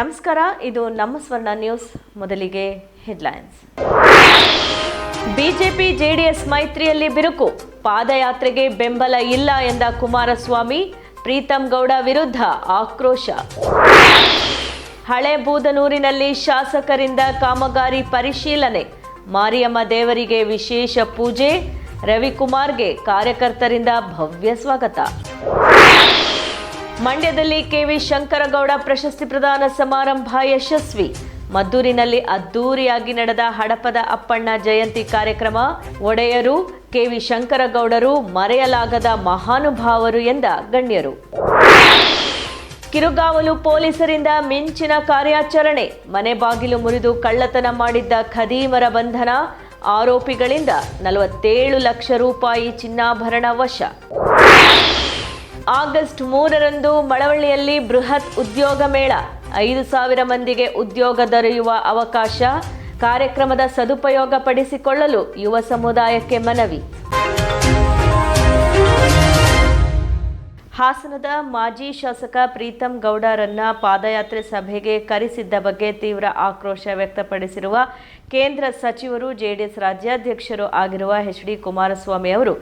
ನಮಸ್ಕಾರ, ಇದು ನಮ್ಮ ಸ್ವರ್ಣ ನ್ಯೂಸ್, ಮೊದಲಿಗೆ ಹೆಡ್ಲೈನ್ಸ್. ಬಿಜೆಪಿ, ಜೆಡಿಎಸ್ ಮೈತ್ರಿಯಲ್ಲಿ ಬಿರುಕು. ಪಾದಯಾತ್ರೆಗೆ ಬೆಂಬಲ ಇಲ್ಲ ಎಂದ ಕುಮಾರಸ್ವಾಮಿ, ಪ್ರೀತಂ ಗೌಡ ವಿರುದ್ಧ ಆಕ್ರೋಶ. ಹಳೆ ಬೂದನೂರಿನಲ್ಲಿ ಶಾಸಕರಿಂದ ಕಾಮಗಾರಿ ಪರಿಶೀಲನೆ. ಮಾರಿಯಮ್ಮ ದೇವರಿಗೆ ವಿಶೇಷ ಪೂಜೆ. ರವಿಕುಮಾರ್ಗೆ ಕಾರ್ಯಕರ್ತರಿಂದ ಭವ್ಯ ಸ್ವಾಗತ. ಮಂಡ್ಯದಲ್ಲಿ ಕೆವಿ ಶಂಕರಗೌಡ ಪ್ರಶಸ್ತಿ ಪ್ರದಾನ ಸಮಾರಂಭ ಯಶಸ್ವಿ. ಮದ್ದೂರಿನಲ್ಲಿ ಅದ್ದೂರಿಯಾಗಿ ನಡೆದ ಹಡಪದ ಅಪ್ಪಣ್ಣ ಜಯಂತಿ ಕಾರ್ಯಕ್ರಮ ಒಡೆಯರು, ಕೆವಿ ಶಂಕರಗೌಡರು, ಮರೆಯಲಾಗದ ಮಹಾನುಭಾವರು ಎಂದ ಗಣ್ಯರು. ಕಿರುಗಾವಲು ಪೊಲೀಸರಿಂದ ಮಿಂಚಿನ ಕಾರ್ಯಾಚರಣೆ. ಮನೆ ಬಾಗಿಲು ಮುರಿದು ಕಳ್ಳತನ ಮಾಡಿದ್ದ ಖದೀಮರ ಬಂಧನ. ಆರೋಪಿಗಳಿಂದ ನಲವತ್ತೇಳು ಲಕ್ಷ ರೂಪಾಯಿ ಚಿನ್ನಾಭರಣ ವಶ. ಆಗಸ್ಟ್ ಮೂರರಂದು ಮಳವಳ್ಳಿಯಲ್ಲಿ ಬೃಹತ್ ಉದ್ಯೋಗ ಮೇಳ. ಐದು ಸಾವಿರ ಮಂದಿಗೆ ಉದ್ಯೋಗ ದೊರೆಯುವ ಅವಕಾಶ ಕಾರ್ಯಕ್ರಮದ ಸದುಪಯೋಗ ಪಡಿಸಿಕೊಳ್ಳಲು ಯುವ ಸಮುದಾಯಕ್ಕೆ ಮನವಿ. ಹಾಸನದ ಮಾಜಿ ಶಾಸಕ ಪ್ರೀತಂ ಗೌಡರನ್ನ ಪಾದಯಾತ್ರೆ ಸಭೆಗೆ ಕರೆಸಿದ್ದ ಬಗ್ಗೆ ತೀವ್ರ ಆಕ್ರೋಶ ವ್ಯಕ್ತಪಡಿಸಿರುವ ಕೇಂದ್ರ ಸಚಿವರು ಜೆಡಿಎಸ್ ರಾಜ್ಯಾಧ್ಯಕ್ಷರು ಆಗಿರುವ ಎಚ್ ಡಿ ಕುಮಾರಸ್ವಾಮಿ ಅವರು,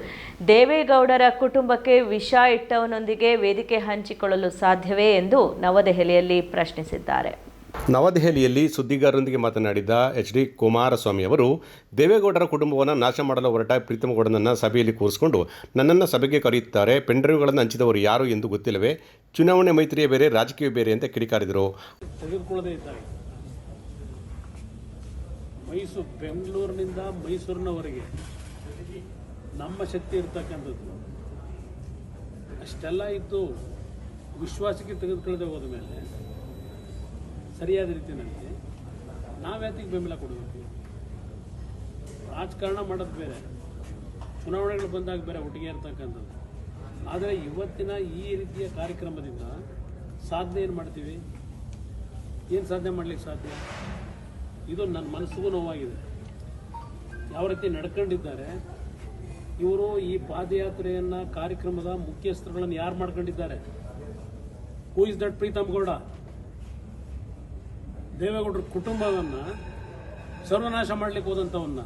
ದೇವೇಗೌಡರ ಕುಟುಂಬಕ್ಕೆ ವಿಷ ಇಟ್ಟವನೊಂದಿಗೆ ವೇದಿಕೆ ಹಂಚಿಕೊಳ್ಳಲು ಸಾಧ್ಯವೇ ಎಂದು ನವದೆಹಲಿಯಲ್ಲಿ ಪ್ರಶ್ನಿಸಿದ್ದಾರೆ. ನವದೆಹಲಿಯಲ್ಲಿ ಸುದ್ದಿಗಾರರೊಂದಿಗೆ ಮಾತನಾಡಿದ ಎಚ್ ಡಿ ಕುಮಾರಸ್ವಾಮಿ ಅವರು, ದೇವೇಗೌಡರ ಕುಟುಂಬವನ್ನು ನಾಶ ಮಾಡಲು ಹೊರಟ ಪ್ರೀತಮಗೌಡನನ್ನು ಸಭೆಯಲ್ಲಿ ಕೂರಿಸಿಕೊಂಡು ನನ್ನನ್ನು ಸಭೆಗೆ ಕರೆಯುತ್ತಾರೆ ಪೆಂಡ್ರೈವ್ಗಳನ್ನು ಹಂಚಿದವರು ಯಾರು ಎಂದು ಗೊತ್ತಿಲ್ಲವೇ? ಚುನಾವಣೆ ಮೈತ್ರಿಯ ಬೇರೆ ರಾಜಕೀಯ ಬೇರೆ ಅಂತ ಕಿಡಿಕಾರಿದರು. ಮೈಸೂರು, ಬೆಂಗಳೂರಿನಿಂದ ಮೈಸೂರಿನವರೆಗೆ ನಮ್ಮ ಶಕ್ತಿ ಇರ್ತಕ್ಕಂಥದ್ದು. ಅಷ್ಟೆಲ್ಲ ಇದ್ದು ವಿಶ್ವಾಸಕ್ಕೆ ತೆಗೆದುಕೊಳ್ಳದೆ ಹೋದ ಮೇಲೆ ಸರಿಯಾದ ರೀತಿಯಲ್ಲಿ ನಾವ್ಯಾತಿಗೆ ಬೆಂಬಲ ಕೊಡಬೇಕು? ರಾಜಕಾರಣ ಮಾಡೋದು ಬೇರೆ. ಚುನಾವಣೆಗಳು ಬಂದಾಗ ಬೇರೆ ಒಟ್ಟಿಗೆ ಇರ್ತಕ್ಕಂಥದ್ದು. ಆದರೆ ಇವತ್ತಿನ ಈ ರೀತಿಯ ಕಾರ್ಯಕ್ರಮದಿಂದ ಸಾಧನೆ ಏನು ಮಾಡ್ತೀವಿ? ಏನು ಸಾಧನೆ ಮಾಡಲಿಕ್ಕೆ ಸಾಧ್ಯ? ಇದು ನನ್ನ ಮನಸ್ಸಿಗೂ ನೋವಾಗಿದೆ. ಯಾವ ರೀತಿ ನಡ್ಕೊಂಡಿದ್ದಾರೆ? ಇವರು ಈ ಪಾದಯಾತ್ರೆಯನ್ನು ಕಾರ್ಯಕ್ರಮದ ಮುಖ್ಯಸ್ಥರುಗಳನ್ನು ಯಾರು ಮಾಡ್ಕೊಂಡಿದ್ದಾರೆ? Who is that Pritam Gowda? ದೇವೇಗೌಡರ ಕುಟುಂಬವನ್ನು ಸರ್ವನಾಶ ಮಾಡ್ಲಿಕ್ಕೆ ಹೋದಂಥವನ್ನ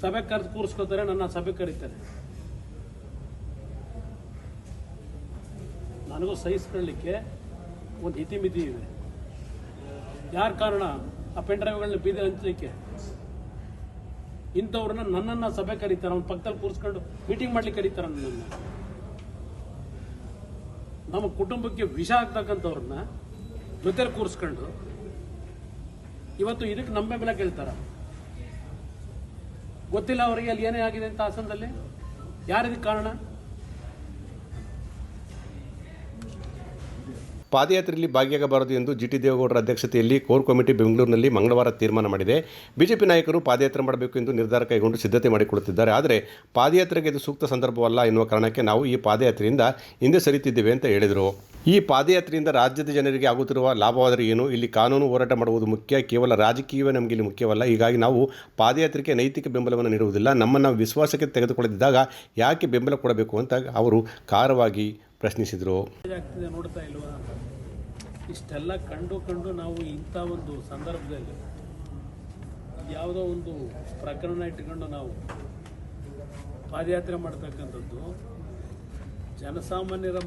ಸಭೆ ಕರೆದು ಕೂರಿಸ್ಕೋತಾರೆ ನನ್ನ ಸಭೆ ಕರೀತಾರೆ. ನನಗೂ ಸಹಿಸ್ಕೊಳ್ಳಿಕ್ಕೆ ಒಂದು ಇತಿಮಿತಿ ಇದೆ. ಯಾರ ಕಾರಣ? ಆ ಪೆನ್ ಡ್ರೈವ್ಗಳನ್ನ ಬೀದಿ ಹಂಚಲಿಕ್ಕೆ. ಇಂಥವ್ರನ್ನ ನನ್ನನ್ನ ಸಭೆ ಕರೀತಾರೆ, ಅವ್ನ ಪಕ್ಕದಲ್ಲಿ ಕೂರಿಸ್ಕೊಂಡು ಮೀಟಿಂಗ್ ಮಾಡ್ಲಿಕ್ಕೆ ಕರೀತಾರೆ ನನ್ನನ್ನು. ನಮ್ಮ ಕುಟುಂಬಕ್ಕೆ ವಿಷ ಆಗ್ತಕ್ಕಂಥವ್ರನ್ನ ಜೊತೆಲಿ ಕೂರಿಸ್ಕೊಂಡು ಇವತ್ತು ಇದಕ್ಕೆ ನಮ್ಮ ಬೆಂಬಲ ಕೇಳ್ತಾರ. ಗೊತ್ತಿಲ್ಲ ಅವರಿಗೆ ಅಲ್ಲಿ ಏನೇ ಆಗಿದೆ ಅಂತ ಹಾಸನದಲ್ಲಿ? ಯಾರಿದಕ್ಕೆ ಕಾರಣ? ಪಾದಯಾತ್ರೆಯಲ್ಲಿ ಭಾಗಿಯಾಗಬಾರದು ಎಂದು ಜಿ ಟಿ ದೇವೇಗೌಡರ ಅಧ್ಯಕ್ಷತೆಯಲ್ಲಿ ಕೋರ್ ಕಮಿಟಿ ಬೆಂಗಳೂರಿನಲ್ಲಿ ಮಂಗಳವಾರ ತೀರ್ಮಾನ ಮಾಡಿದೆ. ಬಿಜೆಪಿ ನಾಯಕರು ಪಾದಯಾತ್ರೆ ಮಾಡಬೇಕು ಎಂದು ನಿರ್ಧಾರ ಕೈಗೊಂಡು ಸಿದ್ಧತೆ ಮಾಡಿಕೊಳ್ಳುತ್ತಿದ್ದಾರೆ ಆದರೆ ಪಾದಯಾತ್ರೆಗೆ ಇದು ಸೂಕ್ತ ಸಂದರ್ಭವಲ್ಲ ಎನ್ನುವ ಕಾರಣಕ್ಕೆ ನಾವು ಈ ಪಾದಯಾತ್ರೆಯಿಂದ ಹಿಂದೆ ಸರಿತಿದ್ದೇವೆ ಅಂತ ಹೇಳಿದರು. ಈ ಪಾದಯಾತ್ರೆಯಿಂದ ರಾಜ್ಯದ ಜನರಿಗೆ ಆಗುತ್ತಿರುವ ಲಾಭವಾದರೆ ಏನು? ಇಲ್ಲಿ ಕಾನೂನು ಹೋರಾಟ ಮಾಡುವುದು ಮುಖ್ಯ. ಕೇವಲ ರಾಜಕೀಯವೇ ನಮಗೆ ಇಲ್ಲಿ ಮುಖ್ಯವಲ್ಲ. ಹೀಗಾಗಿ ನಾವು ಪಾದಯಾತ್ರೆಗೆ ನೈತಿಕ ಬೆಂಬಲವನ್ನು ನೀಡುವುದಿಲ್ಲ. ನಮ್ಮನ್ನು ವಿಶ್ವಾಸಕ್ಕೆ ತೆಗೆದುಕೊಳ್ಳದಿದ್ದಾಗ ಯಾಕೆ ಬೆಂಬಲ ಕೊಡಬೇಕು ಅಂತ ಅವರು ಖಾರವಾಗಿ ಪ್ರಶ್ನಿಸಿದರು. ಇಷ್ಟೆಲ್ಲ ಕಂಡು ಕಂಡು ನಾವು ಇಂಥ ಒಂದು ಸಂದರ್ಭದಲ್ಲಿ ಯಾವುದೋ ಒಂದು ಪ್ರಕರಣ ಇಟ್ಕೊಂಡು ನಾವು ಪಾದಯಾತ್ರೆ ಮಾಡ್ತಕ್ಕಂಥದ್ದು, ಜನಸಾಮಾನ್ಯರ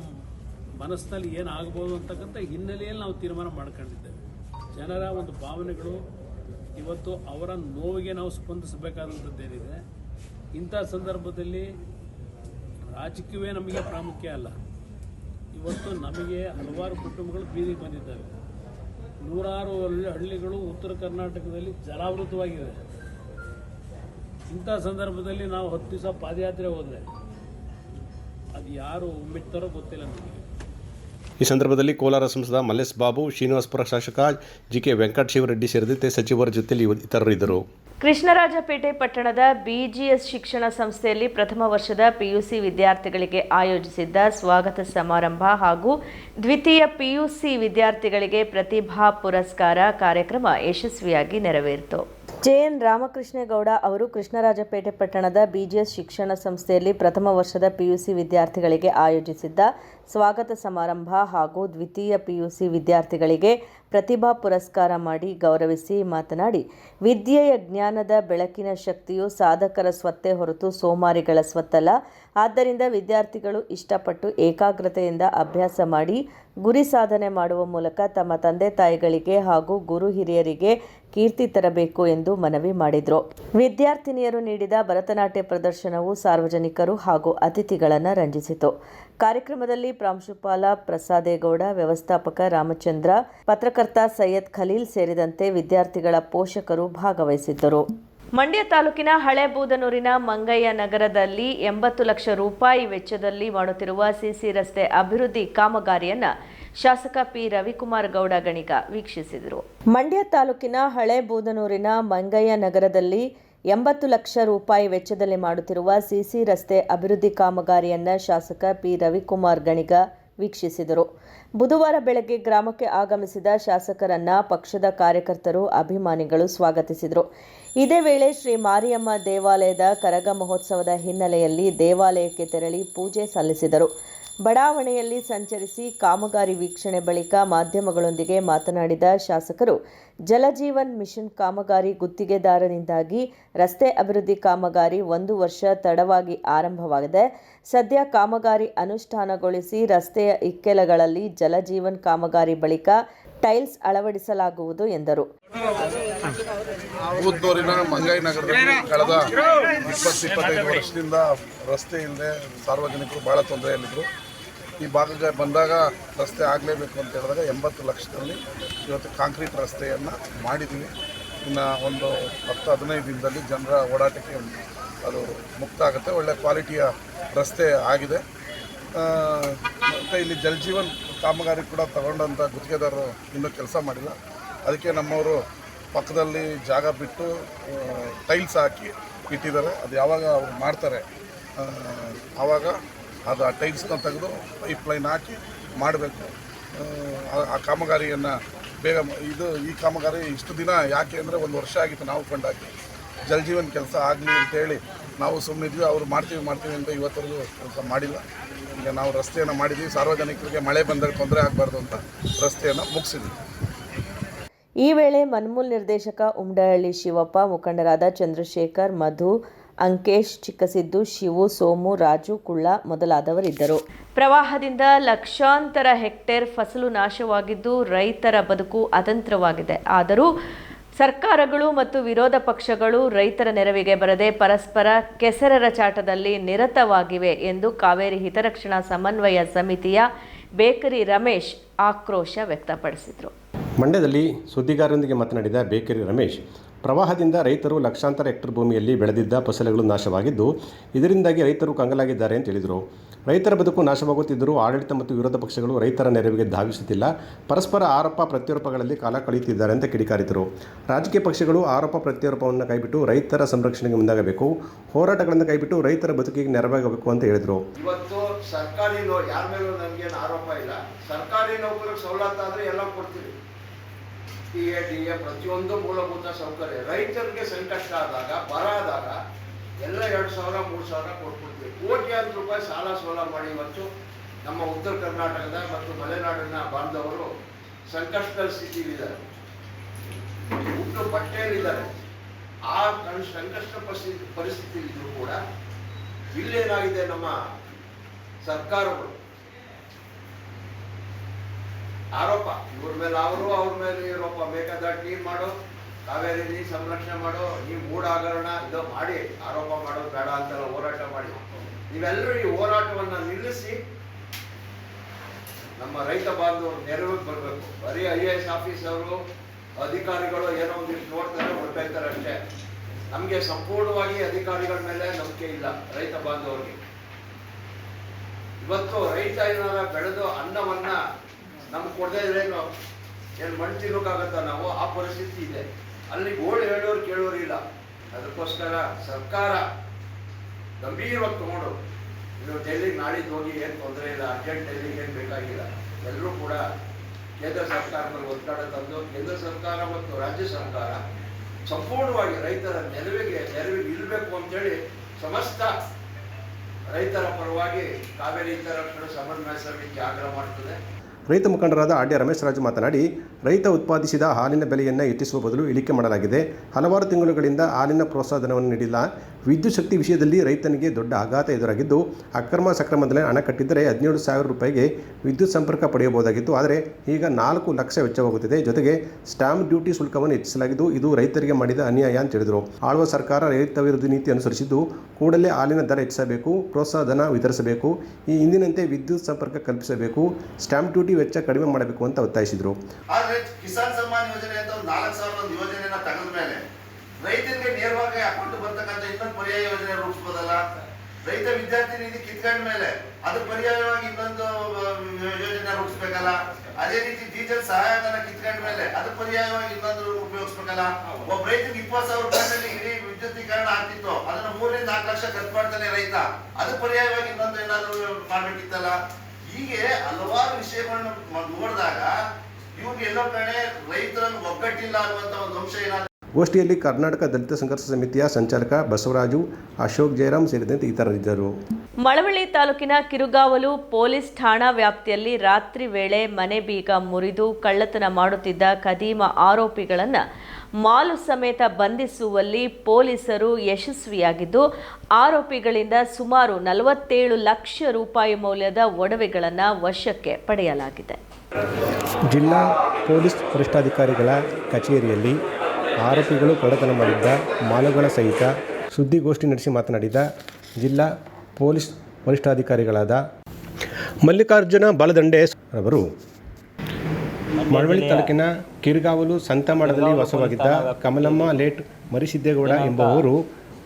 ಮನಸ್ಸಿನಲ್ಲಿ ಏನು ಆಗ್ಬೋದು ಅಂತಕ್ಕಂಥ ಹಿನ್ನೆಲೆಯಲ್ಲಿ ನಾವು ತೀರ್ಮಾನ ಮಾಡ್ಕೊಂಡಿದ್ದೇವೆ. ಜನರ ಒಂದು ಭಾವನೆಗಳು ಇವತ್ತು ಅವರ ನೋವಿಗೆ ನಾವು ಸ್ಪಂದಿಸಬೇಕಾದಂಥದ್ದೇನಿದೆ. ಇಂಥ ಸಂದರ್ಭದಲ್ಲಿ ರಾಜಕೀಯವೇ ನಮಗೆ ಪ್ರಾಮುಖ್ಯ ಅಲ್ಲ. ಇವತ್ತು ನಮಗೆ ಹಲವಾರು ಕುಟುಂಬಗಳು ಬೀದಿಗೆ ಬಂದಿದ್ದಾವೆ ನೂರಾರು ಹಳ್ಳಿ ಹಳ್ಳಿಗಳು ಉತ್ತರ ಕರ್ನಾಟಕದಲ್ಲಿ ಜಲಾವೃತವಾಗಿವೆ. ಇಂಥ ಸಂದರ್ಭದಲ್ಲಿ ನಾವು ಹತ್ತು ದಿವಸ ಪಾದಯಾತ್ರೆ ಹೋದರೆ ಅದು ಯಾರು ಮಿಡ್ತಾರೋ ಗೊತ್ತಿಲ್ಲ ನಮಗೆ. ಈ ಸಂದರ್ಭದಲ್ಲಿ ಕೋಲಾರ ಸಂಸದ ಮಲ್ಲೇಶ್ ಬಾಬು, ಶ್ರೀನಿವಾಸಪುರ ಶಾಸಕ ಜಿ ಕೆ ವೆಂಕಟ ಶಿವರೆಡ್ಡಿ ಸೇರಿದಂತೆ ಸಚಿವರ ಜೊತೆಯಲ್ಲಿ ಇತರರು ಇದ್ದರು ಕೃಷ್ಣರಾಜಪೇಟೆ ಪಟ್ಟಣದ ಬಿಜಿಎಸ್ ಶಿಕ್ಷಣ ಸಂಸ್ಥೆಯಲ್ಲಿ ಪ್ರಥಮ ವರ್ಷದ ಪಿಯುಸಿ ವಿದ್ಯಾರ್ಥಿಗಳಿಗೆ ಆಯೋಜಿಸಿದ್ದ ಸ್ವಾಗತ ಸಮಾರಂಭ ಹಾಗೂ ದ್ವಿತೀಯ ಪಿಯುಸಿ ವಿದ್ಯಾರ್ಥಿಗಳಿಗೆ ಪ್ರತಿಭಾ ಪುರಸ್ಕಾರ ಕಾರ್ಯಕ್ರಮ ಯಶಸ್ವಿಯಾಗಿ ನೆರವೇರಿತು. ಜೆಎನ್ ರಾಮಕೃಷ್ಣೇಗೌಡ ಅವರು ಕೃಷ್ಣರಾಜಪೇಟೆ ಪಟ್ಟಣದ ಬಿಜಿಎಸ್ ಶಿಕ್ಷಣ ಸಂಸ್ಥೆಯಲ್ಲಿ ಪ್ರಥಮ ವರ್ಷದ ಪಿಯುಸಿ ವಿದ್ಯಾರ್ಥಿಗಳಿಗೆ ಆಯೋಜಿಸಿದ್ದ ಸ್ವಾಗತ ಸಮಾರಂಭ ಹಾಗೂ ದ್ವಿತೀಯ ಪಿಯುಸಿ ವಿದ್ಯಾರ್ಥಿಗಳಿಗೆ ಪ್ರತಿಭಾ ಪುರಸ್ಕಾರ ಮಾಡಿ ಗೌರವಿಸಿ ಮಾತನಾಡಿ, ವಿದ್ಯೆಯ ಜ್ಞಾನದ ಬೆಳಕಿನ ಶಕ್ತಿಯು ಸಾಧಕರ ಸ್ವತ್ತೇ ಹೊರತು ಸೋಮಾರಿಗಳ ಸ್ವತ್ತಲ್ಲ. ಆದ್ದರಿಂದ ವಿದ್ಯಾರ್ಥಿಗಳು ಇಷ್ಟಪಟ್ಟು ಏಕಾಗ್ರತೆಯಿಂದ ಅಭ್ಯಾಸ ಮಾಡಿ, ಗುರಿ ಸಾಧನೆ ಮಾಡುವ ಮೂಲಕ ತಮ್ಮ ತಂದೆ ತಾಯಿಗಳಿಗೆ ಹಾಗೂ ಗುರು ಹಿರಿಯರಿಗೆ ಕೀರ್ತಿ ತರಬೇಕು ಎಂದು ಮನವಿ ಮಾಡಿದರು. ವಿದ್ಯಾರ್ಥಿನಿಯರು ನೀಡಿದ ಭರತನಾಟ್ಯ ಪ್ರದರ್ಶನವು ಸಾರ್ವಜನಿಕರು ಹಾಗೂ ಅತಿಥಿಗಳನ್ನು ರಂಜಿಸಿತು. ಕಾರ್ಯಕ್ರಮದಲ್ಲಿ ಪ್ರಾಂಶುಪಾಲ ಪ್ರಸಾದೇಗೌಡ, ವ್ಯವಸ್ಥಾಪಕ ರಾಮಚಂದ್ರ, ಪತ್ರಕರ್ತ ಸೈಯದ್ ಖಲೀಲ್ ಸೇರಿದಂತೆ ವಿದ್ಯಾರ್ಥಿಗಳ ಪೋಷಕರು ಭಾಗವಹಿಸಿದ್ದರು. ಮಂಡ್ಯ ತಾಲೂಕಿನ ಹಳೆ ಬೂದನೂರಿನ ಮಂಗಯ್ಯ ನಗರದಲ್ಲಿ ಎಂಬತ್ತು ಲಕ್ಷ ರೂಪಾಯಿ ವೆಚ್ಚದಲ್ಲಿ ಮಾಡುತ್ತಿರುವ ಸಿಸಿ ರಸ್ತೆ ಅಭಿವೃದ್ಧಿ ಕಾಮಗಾರಿಯನ್ನ ಶಾಸಕ ಪಿ ರವಿಕುಮಾರ್ ಗೌಡ ಗಣಿಗ ವೀಕ್ಷಿಸಿದರು. ಮಂಡ್ಯ ತಾಲೂಕಿನ ಹಳೆ ಬೂದನೂರಿನ ಮಂಗಯ್ಯ ನಗರದಲ್ಲಿ ಎಂಬತ್ತು ಲಕ್ಷ ರೂಪಾಯಿ ವೆಚ್ಚದಲ್ಲಿ ಮಾಡುತ್ತಿರುವ ಸಿಸಿ ರಸ್ತೆ ಅಭಿವೃದ್ಧಿ ಕಾಮಗಾರಿಯನ್ನ ಶಾಸಕ ಪಿ ರವಿಕುಮಾರ್ ಗಣಿಗ ವೀಕ್ಷಿಸಿದರು. ಬುಧವಾರ ಬೆಳಗ್ಗೆ ಗ್ರಾಮಕ್ಕೆ ಆಗಮಿಸಿದ ಶಾಸಕರನ್ನ ಪಕ್ಷದ ಕಾರ್ಯಕರ್ತರು ಅಭಿಮಾನಿಗಳು ಸ್ವಾಗತಿಸಿದರು. ಇದೇ ವೇಳೆ ಶ್ರೀ ಮಾರಿಯಮ್ಮ ದೇವಾಲಯದ ಕರಗ ಮಹೋತ್ಸವದ ಹಿನ್ನೆಲೆಯಲ್ಲಿ ದೇವಾಲಯಕ್ಕೆ ತೆರಳಿ ಪೂಜೆ ಸಲ್ಲಿಸಿದರು. ಬಡಾವಣೆಯಲ್ಲಿ ಸಂಚರಿಸಿ ಕಾಮಗಾರಿ ವೀಕ್ಷಣೆ ಬಳಿಕ ಮಾಧ್ಯಮಗಳೊಂದಿಗೆ ಮಾತನಾಡಿದ ಶಾಸಕರು, ಜಲಜೀವನ್ ಮಿಷನ್ ಕಾಮಗಾರಿ ಗುತ್ತಿಗೆದಾರನಿಂದಾಗಿ ರಸ್ತೆ ಅಭಿವೃದ್ಧಿ ಕಾಮಗಾರಿ ಒಂದು ವರ್ಷ ತಡವಾಗಿ ಆರಂಭವಾಗಿದೆ. ಸದ್ಯ ಕಾಮಗಾರಿ ಅನುಷ್ಠಾನಗೊಳಿಸಿ ರಸ್ತೆಯ ಇಕ್ಕೆಲಗಳಲ್ಲಿ ಜಲಜೀವನ್ ಕಾಮಗಾರಿ ಬಳಿಕ ಟೈಲ್ಸ್ ಅಳವಡಿಸಲಾಗುವುದು ಎಂದರು. ಮಂಗೈ ನಗರದಲ್ಲಿ ಕಳೆದ ಇಪ್ಪತ್ತು ಇಪ್ಪತ್ತೈದು ವರ್ಷದಿಂದ ರಸ್ತೆ ಇಲ್ಲದೆ ಸಾರ್ವಜನಿಕರು ಭಾಳ ತೊಂದರೆಯಲ್ಲಿದ್ದರು. ಈ ಭಾಗಕ್ಕೆ ಬಂದಾಗ ರಸ್ತೆ ಆಗಲೇಬೇಕು ಅಂತ ಹೇಳಿದಾಗ ಎಂಬತ್ತು ಲಕ್ಷದಲ್ಲಿ ಇವತ್ತು ಕಾಂಕ್ರೀಟ್ ರಸ್ತೆಯನ್ನು ಮಾಡಿದ್ದೀವಿ. ಇನ್ನು ಒಂದು ಹತ್ತು ಹದಿನೈದು ದಿನದಲ್ಲಿ ಜನರ ಓಡಾಟಕ್ಕೆ ಅದು ಮುಕ್ತ ಆಗುತ್ತೆ. ಒಳ್ಳೆ ಕ್ವಾಲಿಟಿಯ ರಸ್ತೆ ಆಗಿದೆ. ಮತ್ತು ಇಲ್ಲಿ ಜಲಜೀವನ್ ಕಾಮಗಾರಿ ಕೂಡ ತಗೊಂಡಂಥ ಗುತ್ತಿಗೆದಾರರು ಇನ್ನೂ ಕೆಲಸ ಮಾಡಿಲ್ಲ. ಅದಕ್ಕೆ ನಮ್ಮವರು ಪಕ್ಕದಲ್ಲಿ ಜಾಗ ಬಿಟ್ಟು ಟೈಲ್ಸ್ ಹಾಕಿ ಇಟ್ಟಿದ್ದಾರೆ. ಅದು ಯಾವಾಗ ಅವ್ರು ಮಾಡ್ತಾರೆ? ಆವಾಗ ಅದು ಆ ಟೈಲ್ಸ್ನ ತೆಗೆದು ಪೈಪ್ ಲೈನ್ ಹಾಕಿ ಮಾಡಬೇಕು. ಆ ಕಾಮಗಾರಿಯನ್ನು ಬೇಗ ಇದು ಈ ಕಾಮಗಾರಿ ಇಷ್ಟು ದಿನ ಯಾಕೆ ಅಂದರೆ ಒಂದು ವರ್ಷ ಆಗಿತ್ತು ನಾವು ಕೊಂಡಾಕಿ. ಜಲಜೀವನ ಕೆಲಸ ಆಗಲಿ ಅಂತೇಳಿ ನಾವು ಸುಮ್ಮನಿದ್ವಿ ಅವರು ಮಾಡ್ತೀವಿ ಮಾಡ್ತೀವಿ ಅಂತ ಇವತ್ತರೆಗೂ ಕೆಲಸ ಮಾಡಿಲ್ಲ. ಈಗ ನಾವು ರಸ್ತೆಯನ್ನು ಮಾಡಿದ್ವಿ, ಸಾರ್ವಜನಿಕರಿಗೆ ಮಳೆ ಬಂದಾಗ ತೊಂದರೆ ಆಗಬಾರ್ದು ಅಂತ ರಸ್ತೆಯನ್ನು ಮುಗಿಸಿದ್ವಿ. ಈ ವೇಳೆ ಮನ್ಮೂಲ್ ನಿರ್ದೇಶಕ ಉಮ್ಡಹಳ್ಳಿ ಶಿವಪ್ಪ, ಮುಖಂಡರಾದ ಚಂದ್ರಶೇಖರ್, ಮಧು ಅಂಕೇಶ್ ಚಿಕ್ಕಸಿದ್ದು ಶಿವು ಸೋಮು ರಾಜು ಕುಳ್ಳ ಮೊದಲಾದವರಿದ್ದರು. ಪ್ರವಾಹದಿಂದ ಲಕ್ಷಾಂತರ ಹೆಕ್ಟೇರ್ ಫಸಲು ನಾಶವಾಗಿದ್ದು ರೈತರ ಬದುಕು ಅತಂತ್ರವಾಗಿದೆ. ಆದರೂ ಸರ್ಕಾರಗಳು ಮತ್ತು ವಿರೋಧ ಪಕ್ಷಗಳು ರೈತರ ನೆರವಿಗೆ ಬರದೆ ಪರಸ್ಪರ ಕೆಸರರ ಚಾಟದಲ್ಲಿ ನಿರತವಾಗಿವೆ ಎಂದು ಕಾವೇರಿ ಹಿತರಕ್ಷಣಾ ಸಮನ್ವಯ ಸಮಿತಿಯ ಬೇಕರಿ ರಮೇಶ್ ಆಕ್ರೋಶ ವ್ಯಕ್ತಪಡಿಸಿದರು. ಮಂಡ್ಯದಲ್ಲಿ ಸುದ್ದಿಗಾರರೊಂದಿಗೆ ಮಾತನಾಡಿದ ಬೇಕರಿ ರಮೇಶ್ ಪ್ರವಾಹದಿಂದ ರೈತರು ಲಕ್ಷಾಂತರ ಹೆಕ್ಟರ್ ಭೂಮಿಯಲ್ಲಿ ಬೆಳೆದಿದ್ದ ಫಸಲುಗಳು ನಾಶವಾಗಿದ್ದು, ಇದರಿಂದಾಗಿ ರೈತರು ಕಂಗಲಾಗಿದ್ದಾರೆ ಅಂತ ಹೇಳಿದರು. ರೈತರ ಬದುಕು ನಾಶವಾಗುತ್ತಿದ್ದರೂ ಆಡಳಿತ ಮತ್ತು ವಿರೋಧ ಪಕ್ಷಗಳು ರೈತರ ನೆರವಿಗೆ ಧಾವಿಸುತ್ತಿಲ್ಲ. ಪರಸ್ಪರ ಆರೋಪ ಪ್ರತ್ಯಾರೋಪಗಳಲ್ಲಿ ಕಾಲ ಕಳೆಯುತ್ತಿದ್ದಾರೆ ಅಂತ ಕಿಡಿಕಾರಿದರು. ರಾಜಕೀಯ ಪಕ್ಷಗಳು ಆರೋಪ ಪ್ರತ್ಯಾರೋಪವನ್ನು ಕೈಬಿಟ್ಟು ರೈತರ ಸಂರಕ್ಷಣೆಗೆ ಮುಂದಾಗಬೇಕು, ಹೋರಾಟಗಳನ್ನು ಕೈಬಿಟ್ಟು ರೈತರ ಬದುಕಿಗೆ ನೆರವಾಗಬೇಕು ಅಂತ ಹೇಳಿದರು. ಇವತ್ತು ಸರ್ಕಾರಿ ಯಾರ ಮೇಲೂ ನಮ್ಗೇನು ಆರೋಪ ಇಲ್ಲ. ಸರ್ಕಾರಿ ಸವಲತ್ತಾದ್ರೆ ಎಲ್ಲ ಕೊಡ್ತೀವಿ. ಪಿ ಎ, ಡಿ ಎ ಪ್ರತಿಯೊಂದು ಮೂಲಭೂತ ಸೌಕರ್ಯ. ರೈತರಿಗೆ ಸಂಕಷ್ಟ ಆದಾಗ, ಬರ ಆದಾಗ ಎಲ್ಲ ಎರಡು ಸಾವಿರ, ಮೂರು ಸಾವಿರ ಕೊಟ್ಬಿಡ್ತೀವಿ. ಕೋಟ್ಯಾಂತರ ರೂಪಾಯಿ ಸಾಲ ಸೋಲ ಮಾಡಿ ಇವತ್ತು ನಮ್ಮ ಉತ್ತರ ಕರ್ನಾಟಕದ ಮತ್ತು ಮಲೆನಾಡಿನ ಬಾಂಧವರು ಸಂಕಷ್ಟದ ಸ್ಥಿತಿಲಿದ್ದಾರೆ ಹುಟ್ಟು ಬಟ್ಟೆಯಲ್ಲಿದ್ದಾರೆ. ಆ ಸಂಕಷ್ಟ ಪರಿಸ್ಥಿತಿ ಪರಿಸ್ಥಿತಿ ಇದ್ರೂ ಕೂಡ ಇಲ್ಲೇನಾಗಿದೆ ನಮ್ಮ ಸರ್ಕಾರಗಳು. ಆರೋಪ. ಇವ್ರ ಮೇಲೆ ಅವರು, ಅವ್ರ ಮೇಲೆ ಇರೋಪ ಬೇಕಾದ ನೀರ್ ಮಾಡೋ, ಕಾವೇರಿ ನೀರು ಸಂರಕ್ಷಣೆ ಮಾಡೋ ನೀವು ಮೂಡ ಹಗರಣ ಇದು ಮಾಡಿ, ಆರೋಪ ಮಾಡೋದು ಬೇಡ ಅಂತೆಲ್ಲ ಹೋರಾಟ ಮಾಡಿ. ನೀವೆಲ್ಲರೂ ಈ ಹೋರಾಟವನ್ನ ನಿಲ್ಲಿಸಿ ನಮ್ಮ ರೈತ ಬಾಂಧವರು ನೆರವಿಗೆ ಬರಬೇಕು. ಬರೀ ಐ ಎ ಎಸ್ ಆಫೀಸರು ಅಧಿಕಾರಿಗಳು ಏನೋ ಒಂದಿಷ್ಟು ನೋಡ್ತಾರೆ ಹೊರಟೈತಾರೆ ಅಷ್ಟೇ. ನಮಗೆ ಸಂಪೂರ್ಣವಾಗಿ ಅಧಿಕಾರಿಗಳ ಮೇಲೆ ನಂಬಿಕೆ ಇಲ್ಲ ರೈತ ಬಾಂಧವರಿಗೆ. ಇವತ್ತು ರೈತ ಏನಾರ ಬೆಳೆದು ಅನ್ನವನ್ನ ನಮ್ಗೆ ಕೊಡದೇ ಇದ್ರೇನು ಏನು ಮಣ್ಣು ತಿನ್ನೋಕ್ಕಾಗತ್ತ ನಾವು? ಆ ಪರಿಸ್ಥಿತಿ ಇದೆ. ಅಲ್ಲಿ ಗೋಳು ಹೇಳೋರು ಕೇಳೋರು ಇಲ್ಲ. ಅದಕ್ಕೋಸ್ಕರ ಸರ್ಕಾರ ಗಂಭೀರವಾಗಿ ತಗೊಂಡು ಇನ್ನು ಡೆಲ್ಲಿಗೆ ನಾಳಿದ್ದು ಹೋಗಿ ಏನು ತೊಂದರೆ ಇಲ್ಲ, ಅರ್ಜೆಂಟ್ ಡೆಲ್ಲಿಗೆ ಏನು ಬೇಕಾಗಿಲ್ಲ. ಎಲ್ಲರೂ ಕೂಡ ಕೇಂದ್ರ ಸರ್ಕಾರದಲ್ಲಿ ಮೇಲೆ ಒತ್ತಡ ತಂದು, ಕೇಂದ್ರ ಸರ್ಕಾರ ಮತ್ತು ರಾಜ್ಯ ಸರ್ಕಾರ ಸಂಪೂರ್ಣವಾಗಿ ರೈತರ ನೆರವಿಗೆ ನೆರವಿಗೆ ಇರಬೇಕು ಅಂತೇಳಿ ಸಮಸ್ತ ರೈತರ ಪರವಾಗಿ ಕಾವೇರಿ ಇತರ ಸಮನ್ವಯ ಸಮಿತಿ ಆಗ್ರಹ ಮಾಡ್ತದೆ. ರೈತ ಮುಖಂಡರಾದ ಆಡ್ಯ ರಮೇಶ್ ರಾಜು ಮಾತನಾಡಿ ರೈತ ಉತ್ಪಾದಿಸಿದ ಹಾಲಿನ ಬೆಲೆಯನ್ನು ಹೆಚ್ಚಿಸುವ ಬದಲು ಇಳಿಕೆ ಮಾಡಲಾಗಿದೆ. ಹಲವಾರು ತಿಂಗಳುಗಳಿಂದ ಹಾಲಿನ ಪ್ರೋತ್ಸಾಹಧನವನ್ನು ನೀಡಿಲ್ಲ. ವಿದ್ಯುತ್ ಶಕ್ತಿ ವಿಷಯದಲ್ಲಿ ರೈತನಿಗೆ ದೊಡ್ಡ ಆಘಾತ ಎದುರಾಗಿದ್ದು, ಅಕ್ರಮ ಸಕ್ರಮದಲ್ಲಿ ಹಣ ಕಟ್ಟಿದ್ದರೆ ಹದಿನೇಳು ಸಾವಿರ ರೂಪಾಯಿಗೆ ವಿದ್ಯುತ್ ಸಂಪರ್ಕ ಪಡೆಯಬಹುದಾಗಿತ್ತು. ಆದರೆ ಈಗ ನಾಲ್ಕು ಲಕ್ಷ ವೆಚ್ಚವಾಗುತ್ತಿದೆ. ಜೊತೆಗೆ ಸ್ಟಾಂಪ್ ಡ್ಯೂಟಿ ಶುಲ್ಕವನ್ನು ಹೆಚ್ಚಿಸಲಾಗಿದ್ದು, ಇದು ರೈತರಿಗೆ ಮಾಡಿದ ಅನ್ಯಾಯ ಅಂತ ಹೇಳಿದರು. ಆಳುವ ಸರ್ಕಾರ ರೈತ ವಿರೋಧಿ ನೀತಿ ಅನುಸರಿಸಿದ್ದು, ಕೂಡಲೇ ಹಾಲಿನ ದರ ಹೆಚ್ಚಿಸಬೇಕು ಪ್ರೋತ್ಸಾಹಧನ ವಿತರಿಸಬೇಕು, ಈ ಹಿಂದಿನಂತೆ ವಿದ್ಯುತ್ ಸಂಪರ್ಕ ಕಲ್ಪಿಸಬೇಕು ಸ್ಟಾಂಪ್ ಡ್ಯೂಟಿ ವೆಚ್ಚ ಕಡಿಮೆ ಮಾಡಬೇಕು ಅಂತ ಒತ್ತಾಯಿಸಿದರು. ಕಿಸಾನ್ ಸಮ್ಮಾನ್ ಯೋಜನೆ ಅಂತ ಒಂದು ನಾಲ್ಕು ಸಾವಿರದ ಒಂದು ಯೋಜನೆನ ತೆಗೆದ ಮೇಲೆ ರೈತರಿಗೆ ನೇರವಾಗಿ ಅಕೌಂಟ್ ಬರ್ತಕ್ಕಂಥ ಇನ್ನೊಂದು ಪರ್ಯಾಯ ಯೋಜನೆ ರೂಪಿಸ್ಬೋದಲ್ಲ? ರೈತ ವಿದ್ಯಾರ್ಥಿ ನಿಧಿ ಕಿತ್ಕೊಂಡ ಮೇಲೆ ಅದು ಪರ್ಯಾಯವಾಗಿ ಇನ್ನೊಂದು ಯೋಜನೆ ರೂಪಿಸ್ಬೇಕಲ್ಲ? ಅದೇ ರೀತಿ ಡೀಸೆಲ್ ಸಹಾಯಧನ ಕಿತ್ಕೊಂಡ ಮೇಲೆ ಅದು ಪರ್ಯಾಯವಾಗಿ ಇನ್ನೊಂದು ಉಪಯೋಗಿಸ್ಬೇಕಲ್ಲ? ಒಬ್ಬ ರೈತರಿಗೆ ಇಪ್ಪತ್ತು ಸಾವಿರ ರೂಪಾಯಿನಲ್ಲಿ ಇಡೀ ವಿದ್ಯುತ್ತೀಕರಣ ಆಗ್ತಿತ್ತು. ಅದನ್ನ ಮೂರರಿಂದ ನಾಲ್ಕು ಲಕ್ಷ ಖರ್ಚು ಮಾಡ್ತಾನೆ ರೈತ. ಅದು ಪರ್ಯಾಯವಾಗಿ ಇನ್ನೊಂದು ಏನಾದ್ರು ಮಾಡ್ಬೇಕಿತ್ತಲ್ಲ? ಹೀಗೆ ಹಲವಾರು ವಿಷಯಗಳನ್ನು ನೋಡಿದಾಗ ಇವ್ರಿಗೆ ಎಲ್ಲೋ ಕಡೆ ರೈತರನ್ನು ಒಗ್ಗಟ್ಟಿಲ್ಲ ಅನ್ನುವಂತ ಒಂದು ಅಂಶ ಏನಾದ್ರು ಗೋಷ್ಠಿಯಲ್ಲಿ ಕರ್ನಾಟಕ ದಲಿತ ಸಂಘರ್ಷ ಸಮಿತಿಯ ಸಂಚಾಲಕ ಬಸವರಾಜು ಅಶೋಕ್ ಜಯರಾಮ್ ಸೇರಿದಂತೆ ಇತರರಿದ್ದರು. ಮಳವಳ್ಳಿ ತಾಲೂಕಿನ ಕಿರುಗಾವಲು ಪೊಲೀಸ್ ಠಾಣಾ ವ್ಯಾಪ್ತಿಯಲ್ಲಿ ರಾತ್ರಿ ವೇಳೆ ಮನೆ ಬೀಗ ಮುರಿದು ಕಳ್ಳತನ ಮಾಡುತ್ತಿದ್ದ ಕದೀಮ ಆರೋಪಿಗಳನ್ನು ಮಾಲು ಸಮೇತ ಬಂಧಿಸುವಲ್ಲಿ ಪೊಲೀಸರು ಯಶಸ್ವಿಯಾಗಿದ್ದು ಆರೋಪಿಗಳಿಂದ ಸುಮಾರು ನಲವತ್ತೇಳು ಲಕ್ಷ ರೂಪಾಯಿ ಮೌಲ್ಯದ ಒಡವೆಗಳನ್ನು ವಶಕ್ಕೆ ಪಡೆಯಲಾಗಿದೆ. ಜಿಲ್ಲಾ ಪೊಲೀಸ್ ವರಿಷ್ಠಾಧಿಕಾರಿಗಳ ಕಚೇರಿಯಲ್ಲಿ ಆರೋಪಿಗಳು ಕಳ್ಳತನ ಮಾಡಿದ್ದ ಮಾಲುಗಳ ಸಹಿತ ಸುದ್ದಿಗೋಷ್ಠಿ ನಡೆಸಿ ಮಾತನಾಡಿದ ಜಿಲ್ಲಾ ಪೊಲೀಸ್ ವರಿಷ್ಠಾಧಿಕಾರಿಗಳಾದ ಮಲ್ಲಿಕಾರ್ಜುನ ಬಾಲದಂಡೆ ಅವರು ಮಳವಳ್ಳಿ ತಾಲೂಕಿನ ಕಿರ್ಗಾವಲು ಸಂತಮಾಡದಲ್ಲಿ ವಾಸವಾಗಿದ್ದ ಕಮಲಮ್ಮ ಲೇಟ್ ಮರಿಸಿದ್ದೇಗೌಡ ಎಂಬುವವರು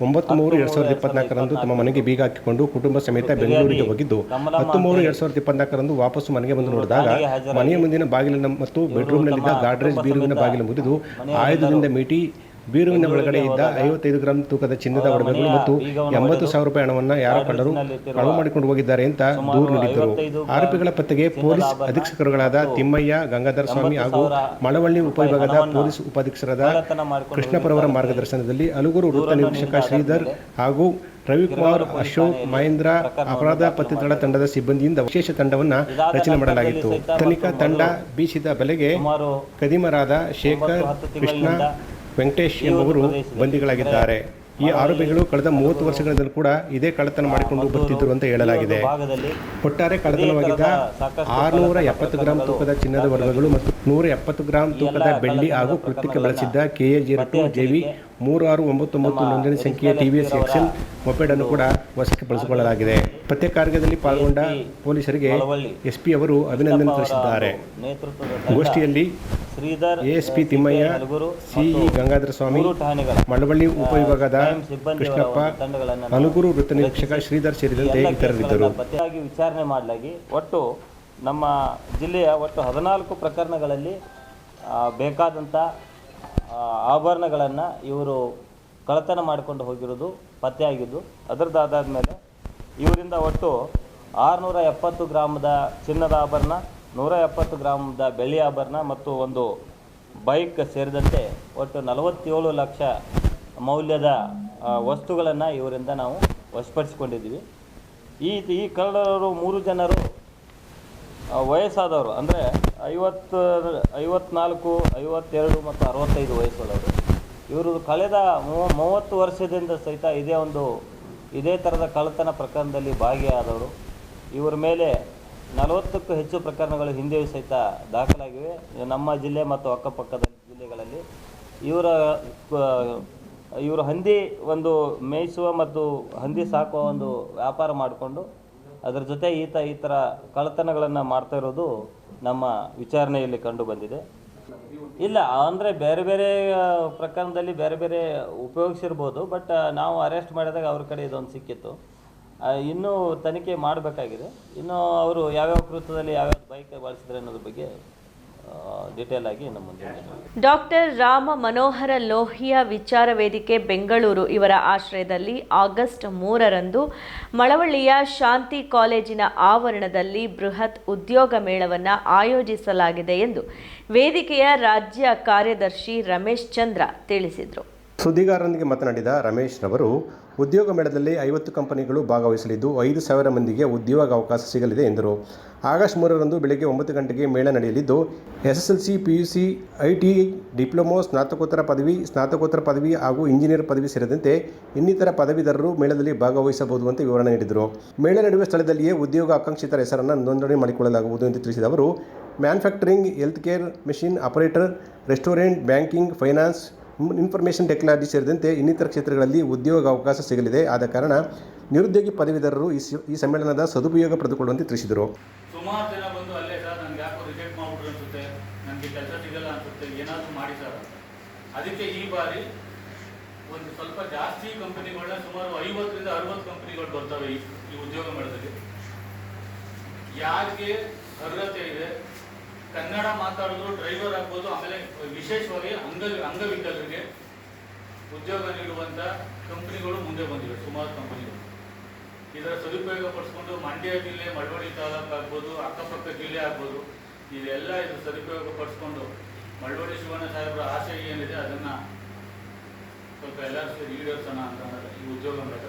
ಒಂಬತ್ತು ಮೂರು ಎರಡು ಸಾವಿರದ ಇಪ್ಪತ್ನಾಲ್ಕರಂದು ತಮ್ಮ ಮನೆಗೆ ಬೀಗ ಹಾಕಿಕೊಂಡು ಕುಟುಂಬ ಸಮೇತ ಬೆಂಗಳೂರಿಗೆ ಹೋಗಿದ್ದು. ಹತ್ತು ಮೂರು ಎರಡು ಸಾವಿರದ ಇಪ್ಪತ್ನಾಲ್ಕರಂದು ವಾಪಸ್ಸು ಮನೆಗೆ ಬಂದು ನೋಡಿದಾಗ ಮನೆಯ ಮುಂದಿನ ಬಾಗಿಲಿನ ಮತ್ತು ಬೆಡ್ರೂಮ್ನಲ್ಲಿದ್ದ ಗಾಡ್ರೇಜ್ ಬೀರುವಿನ ಬಾಗಿಲು ಮುರಿದು ಆಯುಧದಿಂದ ಮೀಟಿ ಬೀರುವಿನ ಒಳಗಡೆ ಇದ್ದ ಐವತ್ತೈದು ಗ್ರಾಂ ತೂಕದ ಚಿನ್ನದ ಒಡವೆಗಳು ಮತ್ತು ಎಂಬತ್ತು ಸಾವಿರ ರೂಪಾಯಿ ಹಣವನ್ನು ಯಾರೋ ಕಂಡರು ಕಳವು ಮಾಡಿಕೊಂಡು ಹೋಗಿದ್ದಾರೆ ಅಂತ ದೂರು ನೀಡಿದ್ದರು. ಆರೋಪಿಗಳ ಪತ್ತೆಗೆ ಪೊಲೀಸ್ ಅಧೀಕ್ಷಕರುಗಳಾದ ತಿಮ್ಮಯ್ಯ ಗಂಗಾಧರ ಸ್ವಾಮಿ ಹಾಗೂ ಮಳವಳ್ಳಿ ಉಪವಿಭಾಗದ ಪೊಲೀಸ್ ಉಪಾಧೀಕ್ಷರಾದ ಕೃಷ್ಣಪರವರ ಮಾರ್ಗದರ್ಶನದಲ್ಲಿ ಅಲುಗೂರು ವೃತ್ತ ನಿರೀಕ್ಷಕ ಶ್ರೀಧರ್ ಹಾಗೂ ರವಿಕುಮಾರ್ ಅಶೋಕ್ ಮಹೇಂದ್ರ ಅಪರಾಧ ಪತ್ತೆ ದಳ ತಂಡದ ಸಿಬ್ಬಂದಿಯಿಂದ ವಿಶೇಷ ತಂಡವನ್ನು ರಚನೆ ಮಾಡಲಾಗಿತ್ತು. ತನಿಖಾ ತಂಡ ಬೀಸಿದ ಬೆಲೆಗೆ ಕದಿಮರಾದ ಶೇಖರ್ ಕೃಷ್ಣ ವೆಂಕಟೇಶ್ ಎಂಬುವರು ಬಂಧಿಗಳಾಗಿದ್ದಾರೆ. ಈ ಆರೋಪಿಗಳು ಕಳೆದ ಮೂವತ್ತು ವರ್ಷಗಳಿಂದಲೂ ಕೂಡ ಇದೇ ಕಳ್ಳತನ ಮಾಡಿಕೊಂಡು ಬರ್ತಿದ್ದರು ಅಂತ ಹೇಳಲಾಗಿದೆ. ಒಟ್ಟಾರೆ ಕಳ್ಳತನವಾಗಿದ್ದ ಆರುನೂರ ಎಪ್ಪತ್ತು ಗ್ರಾಂ ತೂಕದ ಚಿನ್ನದ ವರ್ಗಗಳು ಮತ್ತು ನೂರ ಎಪ್ಪತ್ತು ಗ್ರಾಂ ತೂಕದ ಬೆಳ್ಳಿ ಹಾಗೂ ಕೃತ್ಯಕ್ಕೆ ಬಳಸಿದ್ದ K A zero two J V ಮೂರು ಆರು ಒಂಬತ್ತೊಂಬತ್ತು ಒಂಬತ್ತು ನೋಂದಣಿ ಸಂಖ್ಯೆಯ ಟಿವಿಎಸ್ ಎಕ್ಸೆಲ್ ಮೊಪೆಡ್ ಅನ್ನು ಕೂಡ ವಶಕ್ಕೆ ಬಳಸಿಕೊಳ್ಳಲಾಗಿದೆ ಪತ್ತೆ ಕಾರ್ಯದಲ್ಲಿ ಪಾಲ್ಗೊಂಡ ಪೊಲೀಸರಿಗೆ ಎಸ್ಪಿ ಅವರು ಅಭಿನಂದನೆ ತಿಳಿಸಿದ್ದಾರೆ ಗೋಷ್ಠಿಯಲ್ಲಿ ಶ್ರೀಧರ್ ಎಎಸ್ಪಿ ತಿಮ್ಮಯ್ಯ ಸಿಇ ಗಂಗಾಧರ ಸ್ವಾಮಿ ಮಳವಳ್ಳಿ ಉಪವಿಭಾಗದ ಕೃಷ್ಣಪ್ಪ ತಂಡಗಳನ್ನು ವೃತ್ತ ನಿರೀಕ್ಷಕ ಶ್ರೀಧರ್ ಸೇರಿದಂತೆ ಇತರರಿದ್ದರು. ವಿಚಾರಣೆ ಮಾಡಲಾಗಿ ಒಟ್ಟು ನಮ್ಮ ಜಿಲ್ಲೆಯ ಒಟ್ಟು ಹದಿನಾಲ್ಕು ಪ್ರಕರಣಗಳಲ್ಲಿ ಬೇಕಾದಂಥ ಆಭರಣಗಳನ್ನು ಇವರು ಕಳತನ ಮಾಡಿಕೊಂಡು ಹೋಗಿರೋದು ಪತ್ತೆಯಾಗಿದ್ದು ಅದರದ್ದಾದ ಮೇಲೆ ಇವರಿಂದ ಒಟ್ಟು ಆರುನೂರ ಎಪ್ಪತ್ತು ಗ್ರಾಮದ ಚಿನ್ನದ ಆಭರಣ ನೂರ ಎಪ್ಪತ್ತು ಗ್ರಾಮದ ಬೆಳ್ಳಿ ಆಭರಣ ಮತ್ತು ಒಂದು ಬೈಕ್ ಸೇರಿದಂತೆ ಒಟ್ಟು ನಲವತ್ತೇಳು ಲಕ್ಷ ಮೌಲ್ಯದ ವಸ್ತುಗಳನ್ನು ಇವರಿಂದ ನಾವು ವಶಪಡಿಸಿಕೊಂಡಿದ್ದೀವಿ. ಈ ಈ ಕಳ್ಳರು ಮೂರು ಜನರು ವಯಸ್ಸಾದವರು, ಅಂದರೆ ಐವತ್ತು, ಐವತ್ನಾಲ್ಕು, ಐವತ್ತೆರಡು ಮತ್ತು ಅರವತ್ತೈದು ವಯಸ್ಸುಳ್ಳವರು. ಇವರು ಕಳೆದ ಮೂವ ಮೂವತ್ತು ವರ್ಷದಿಂದ ಸಹಿತ ಇದೇ ಒಂದು, ಇದೇ ಥರದ ಕಳ್ಳತನ ಪ್ರಕರಣದಲ್ಲಿ ಭಾಗಿಯಾದವರು. ಇವರ ಮೇಲೆ ನಲವತ್ತಕ್ಕೂ ಹೆಚ್ಚು ಪ್ರಕರಣಗಳು ಹಿಂದೆಯೂ ಸಹಿತ ದಾಖಲಾಗಿವೆ. ನಮ್ಮ ಜಿಲ್ಲೆ ಮತ್ತು ಅಕ್ಕಪಕ್ಕದ ಜಿಲ್ಲೆಗಳಲ್ಲಿ. ಇವರ ಇವರು ಹಂದಿ ಒಂದು ಮೇಯಿಸುವ ಮತ್ತು ಹಂದಿ ಸಾಕುವ ಒಂದು ವ್ಯಾಪಾರ ಮಾಡಿಕೊಂಡು ಅದರ ಜೊತೆ ಈತ ಈ ಥರ ಕಳ್ಳತನಗಳನ್ನು ಮಾಡ್ತಾ ಇರೋದು ನಮ್ಮ ವಿಚಾರಣೆಯಲ್ಲಿ ಕಂಡು ಬಂದಿದೆ. ಇಲ್ಲ, ಅಂದರೆ ಬೇರೆ ಬೇರೆ ಪ್ರಕರಣದಲ್ಲಿ ಬೇರೆ ಬೇರೆ ಉಪಯೋಗಿಸಿರ್ಬೋದು, ಬಟ್ ನಾವು ಅರೆಸ್ಟ್ ಮಾಡಿದಾಗ ಅವ್ರ ಕಡೆ ಇದೊಂದು ಸಿಕ್ಕಿತ್ತು. ಇನ್ನೂ ತನಿಖೆ ಮಾಡಬೇಕಾಗಿದೆ. ಇನ್ನು ಅವರು ಯಾವ್ಯಾವ ಕೃತ್ಯದಲ್ಲಿ ಯಾವ್ಯಾವ ಬೈಕ್ ಬಳಸಿದ್ರೆ ಅನ್ನೋದ್ರ ಬಗ್ಗೆ ಡೀಟೇಲ್ ಆಗಿ ನಮ್ಮ ಡಾಕ್ಟರ್ ರಾಮ ಮನೋಹರ ಲೋಹಿಯಾ ವಿಚಾರ ವೇದಿಕೆ ಬೆಂಗಳೂರು ಇವರ ಆಶ್ರಯದಲ್ಲಿ ಆಗಸ್ಟ್ ಮೂರರಂದು ಮಳವಳ್ಳಿಯ ಶಾಂತಿ ಕಾಲೇಜಿನ ಆವರಣದಲ್ಲಿ ಬೃಹತ್ ಉದ್ಯೋಗ ಮೇಳವನ್ನು ಆಯೋಜಿಸಲಾಗಿದೆ ಎಂದು ವೇದಿಕೆಯ ರಾಜ್ಯ ಕಾರ್ಯದರ್ಶಿ ರಮೇಶ್ ಚಂದ್ರ ತಿಳಿಸಿದರು. ಸುದ್ದಿಗಾರರೊಂದಿಗೆ ಮಾತನಾಡಿದ ರಮೇಶ್ ರವರು, ಉದ್ಯೋಗ ಮೇಳದಲ್ಲಿ ಐವತ್ತು ಕಂಪನಿಗಳು ಭಾಗವಹಿಸಲಿದ್ದು ಐದು ಸಾವಿರ ಮಂದಿಗೆ ಉದ್ಯೋಗ ಅವಕಾಶ ಸಿಗಲಿದೆ ಎಂದರು. ಆಗಸ್ಟ್ ಮೂರರಂದು ಬೆಳಗ್ಗೆ ಒಂಬತ್ತು ಗಂಟೆಗೆ ಮೇಳ ನಡೆಯಲಿದ್ದು, ಎಸ್ಎಸ್ಎಲ್ಸಿ, ಪಿಯುಸಿ ಟಿ, ಡಿಪ್ಲೊಮೊ, ಸ್ನಾತಕೋತ್ತರ ಪದವಿ ಸ್ನಾತಕೋತ್ತರ ಪದವಿ ಹಾಗೂ ಇಂಜಿನಿಯರ್ ಪದವಿ ಸೇರಿದಂತೆ ಇನ್ನಿತರ ಪದವೀಧರರು ಮೇಳದಲ್ಲಿ ಭಾಗವಹಿಸಬಹುದು ಅಂತ ವಿವರಣೆ ನೀಡಿದರು. ಮೇಳ ನಡೆಯುವ ಸ್ಥಳದಲ್ಲಿಯೇ ಉದ್ಯೋಗ ಆಕಾಂಕ್ಷಿತರ ಹೆಸರನ್ನು ನೋಂದಣಿ ಮಾಡಿಕೊಳ್ಳಲಾಗುವುದು ಎಂದು ತಿಳಿಸಿದ ಅವರು, manufacturing health care machine, operator, restaurant, banking, finance information technology ಸೇರಿದಂತೆ ಇನ್ನಿತರ ಕ್ಷೇತ್ರಗಳಲ್ಲಿ ಉದ್ಯೋಗ ಅವಕಾಶ ಸಿಗಲಿದೆ. ಆದ ಕಾರಣ ನಿರುದ್ಯೋಗಿ ಪದವೀಧರರು ಈ ಈ ಸಮ್ಮೇಳನದ ಸದುಪಯೋಗ ಪಡೆದುಕೊಳ್ಳುವಂತೆ ತಿಳಿಸಿದರು. ಸುಮಾರು ಬಂದು ಅಲ್ಲೇ ನನಗೆ ಯಾಕೋ ರಿಜೆಕ್ಟ್ ಮಾಡ್ಬಿಟ್ರು ಕೆಲಸ ಅದಕ್ಕೆ ಈ ಬಾರಿ ಒಂದು ಸ್ವಲ್ಪ ಜಾಸ್ತಿ ಕಂಪನಿಗಳನ್ನ ಸುಮಾರು ಐವತ್ತರಿಂದ ಅರವತ್ತು ಕಂಪನಿಗಳು ಬರ್ತವೆ ಈ ಉದ್ಯೋಗ ಮೇಳದಲ್ಲಿ. ಯಾರಿಗೆ ಅರ್ಹತೆ ಇದೆ ಕನ್ನಡ ಮಾತಾಡಿದ್ರು ಡ್ರೈವರ್ ಆಗ್ಬೋದು ಆಮೇಲೆ ವಿಶೇಷವಾಗಿ ಅಂಗ ಅಂಗವಿಕಲರಿಗೆ ಉದ್ಯೋಗ ನೀಡುವಂಥ ಕಂಪನಿಗಳು ಮುಂದೆ ಬಂದಿವೆ ಸುಮಾರು ಕಂಪನಿಗಳು ಇದರ ಸದುಪಯೋಗ ಪಡಿಸ್ಕೊಂಡು ಮಂಡ್ಯ ಜಿಲ್ಲೆ ಮಳವಳ್ಳಿ ತಾಲೂಕು ಆಗ್ಬೋದು ಅಕ್ಕಪಕ್ಕ ಜಿಲ್ಲೆ ಆಗ್ಬೋದು ಇದೆಲ್ಲ ಇದು ಸದುಪಯೋಗ ಪಡಿಸ್ಕೊಂಡು ಮಳವಳ್ಳಿ ಶಿವಣ್ಣ ಸಾಹೇಬರ ಆಸೆ ಏನಿದೆ ಅದನ್ನ ಸ್ವಲ್ಪ ಎಲ್ಲರೂ ಸೇರಿ ಈಡೇರಿಸೋಣ ಅಂತ ಅನ್ನೋದು ಈ ಉದ್ಯೋಗ ಮೇಳ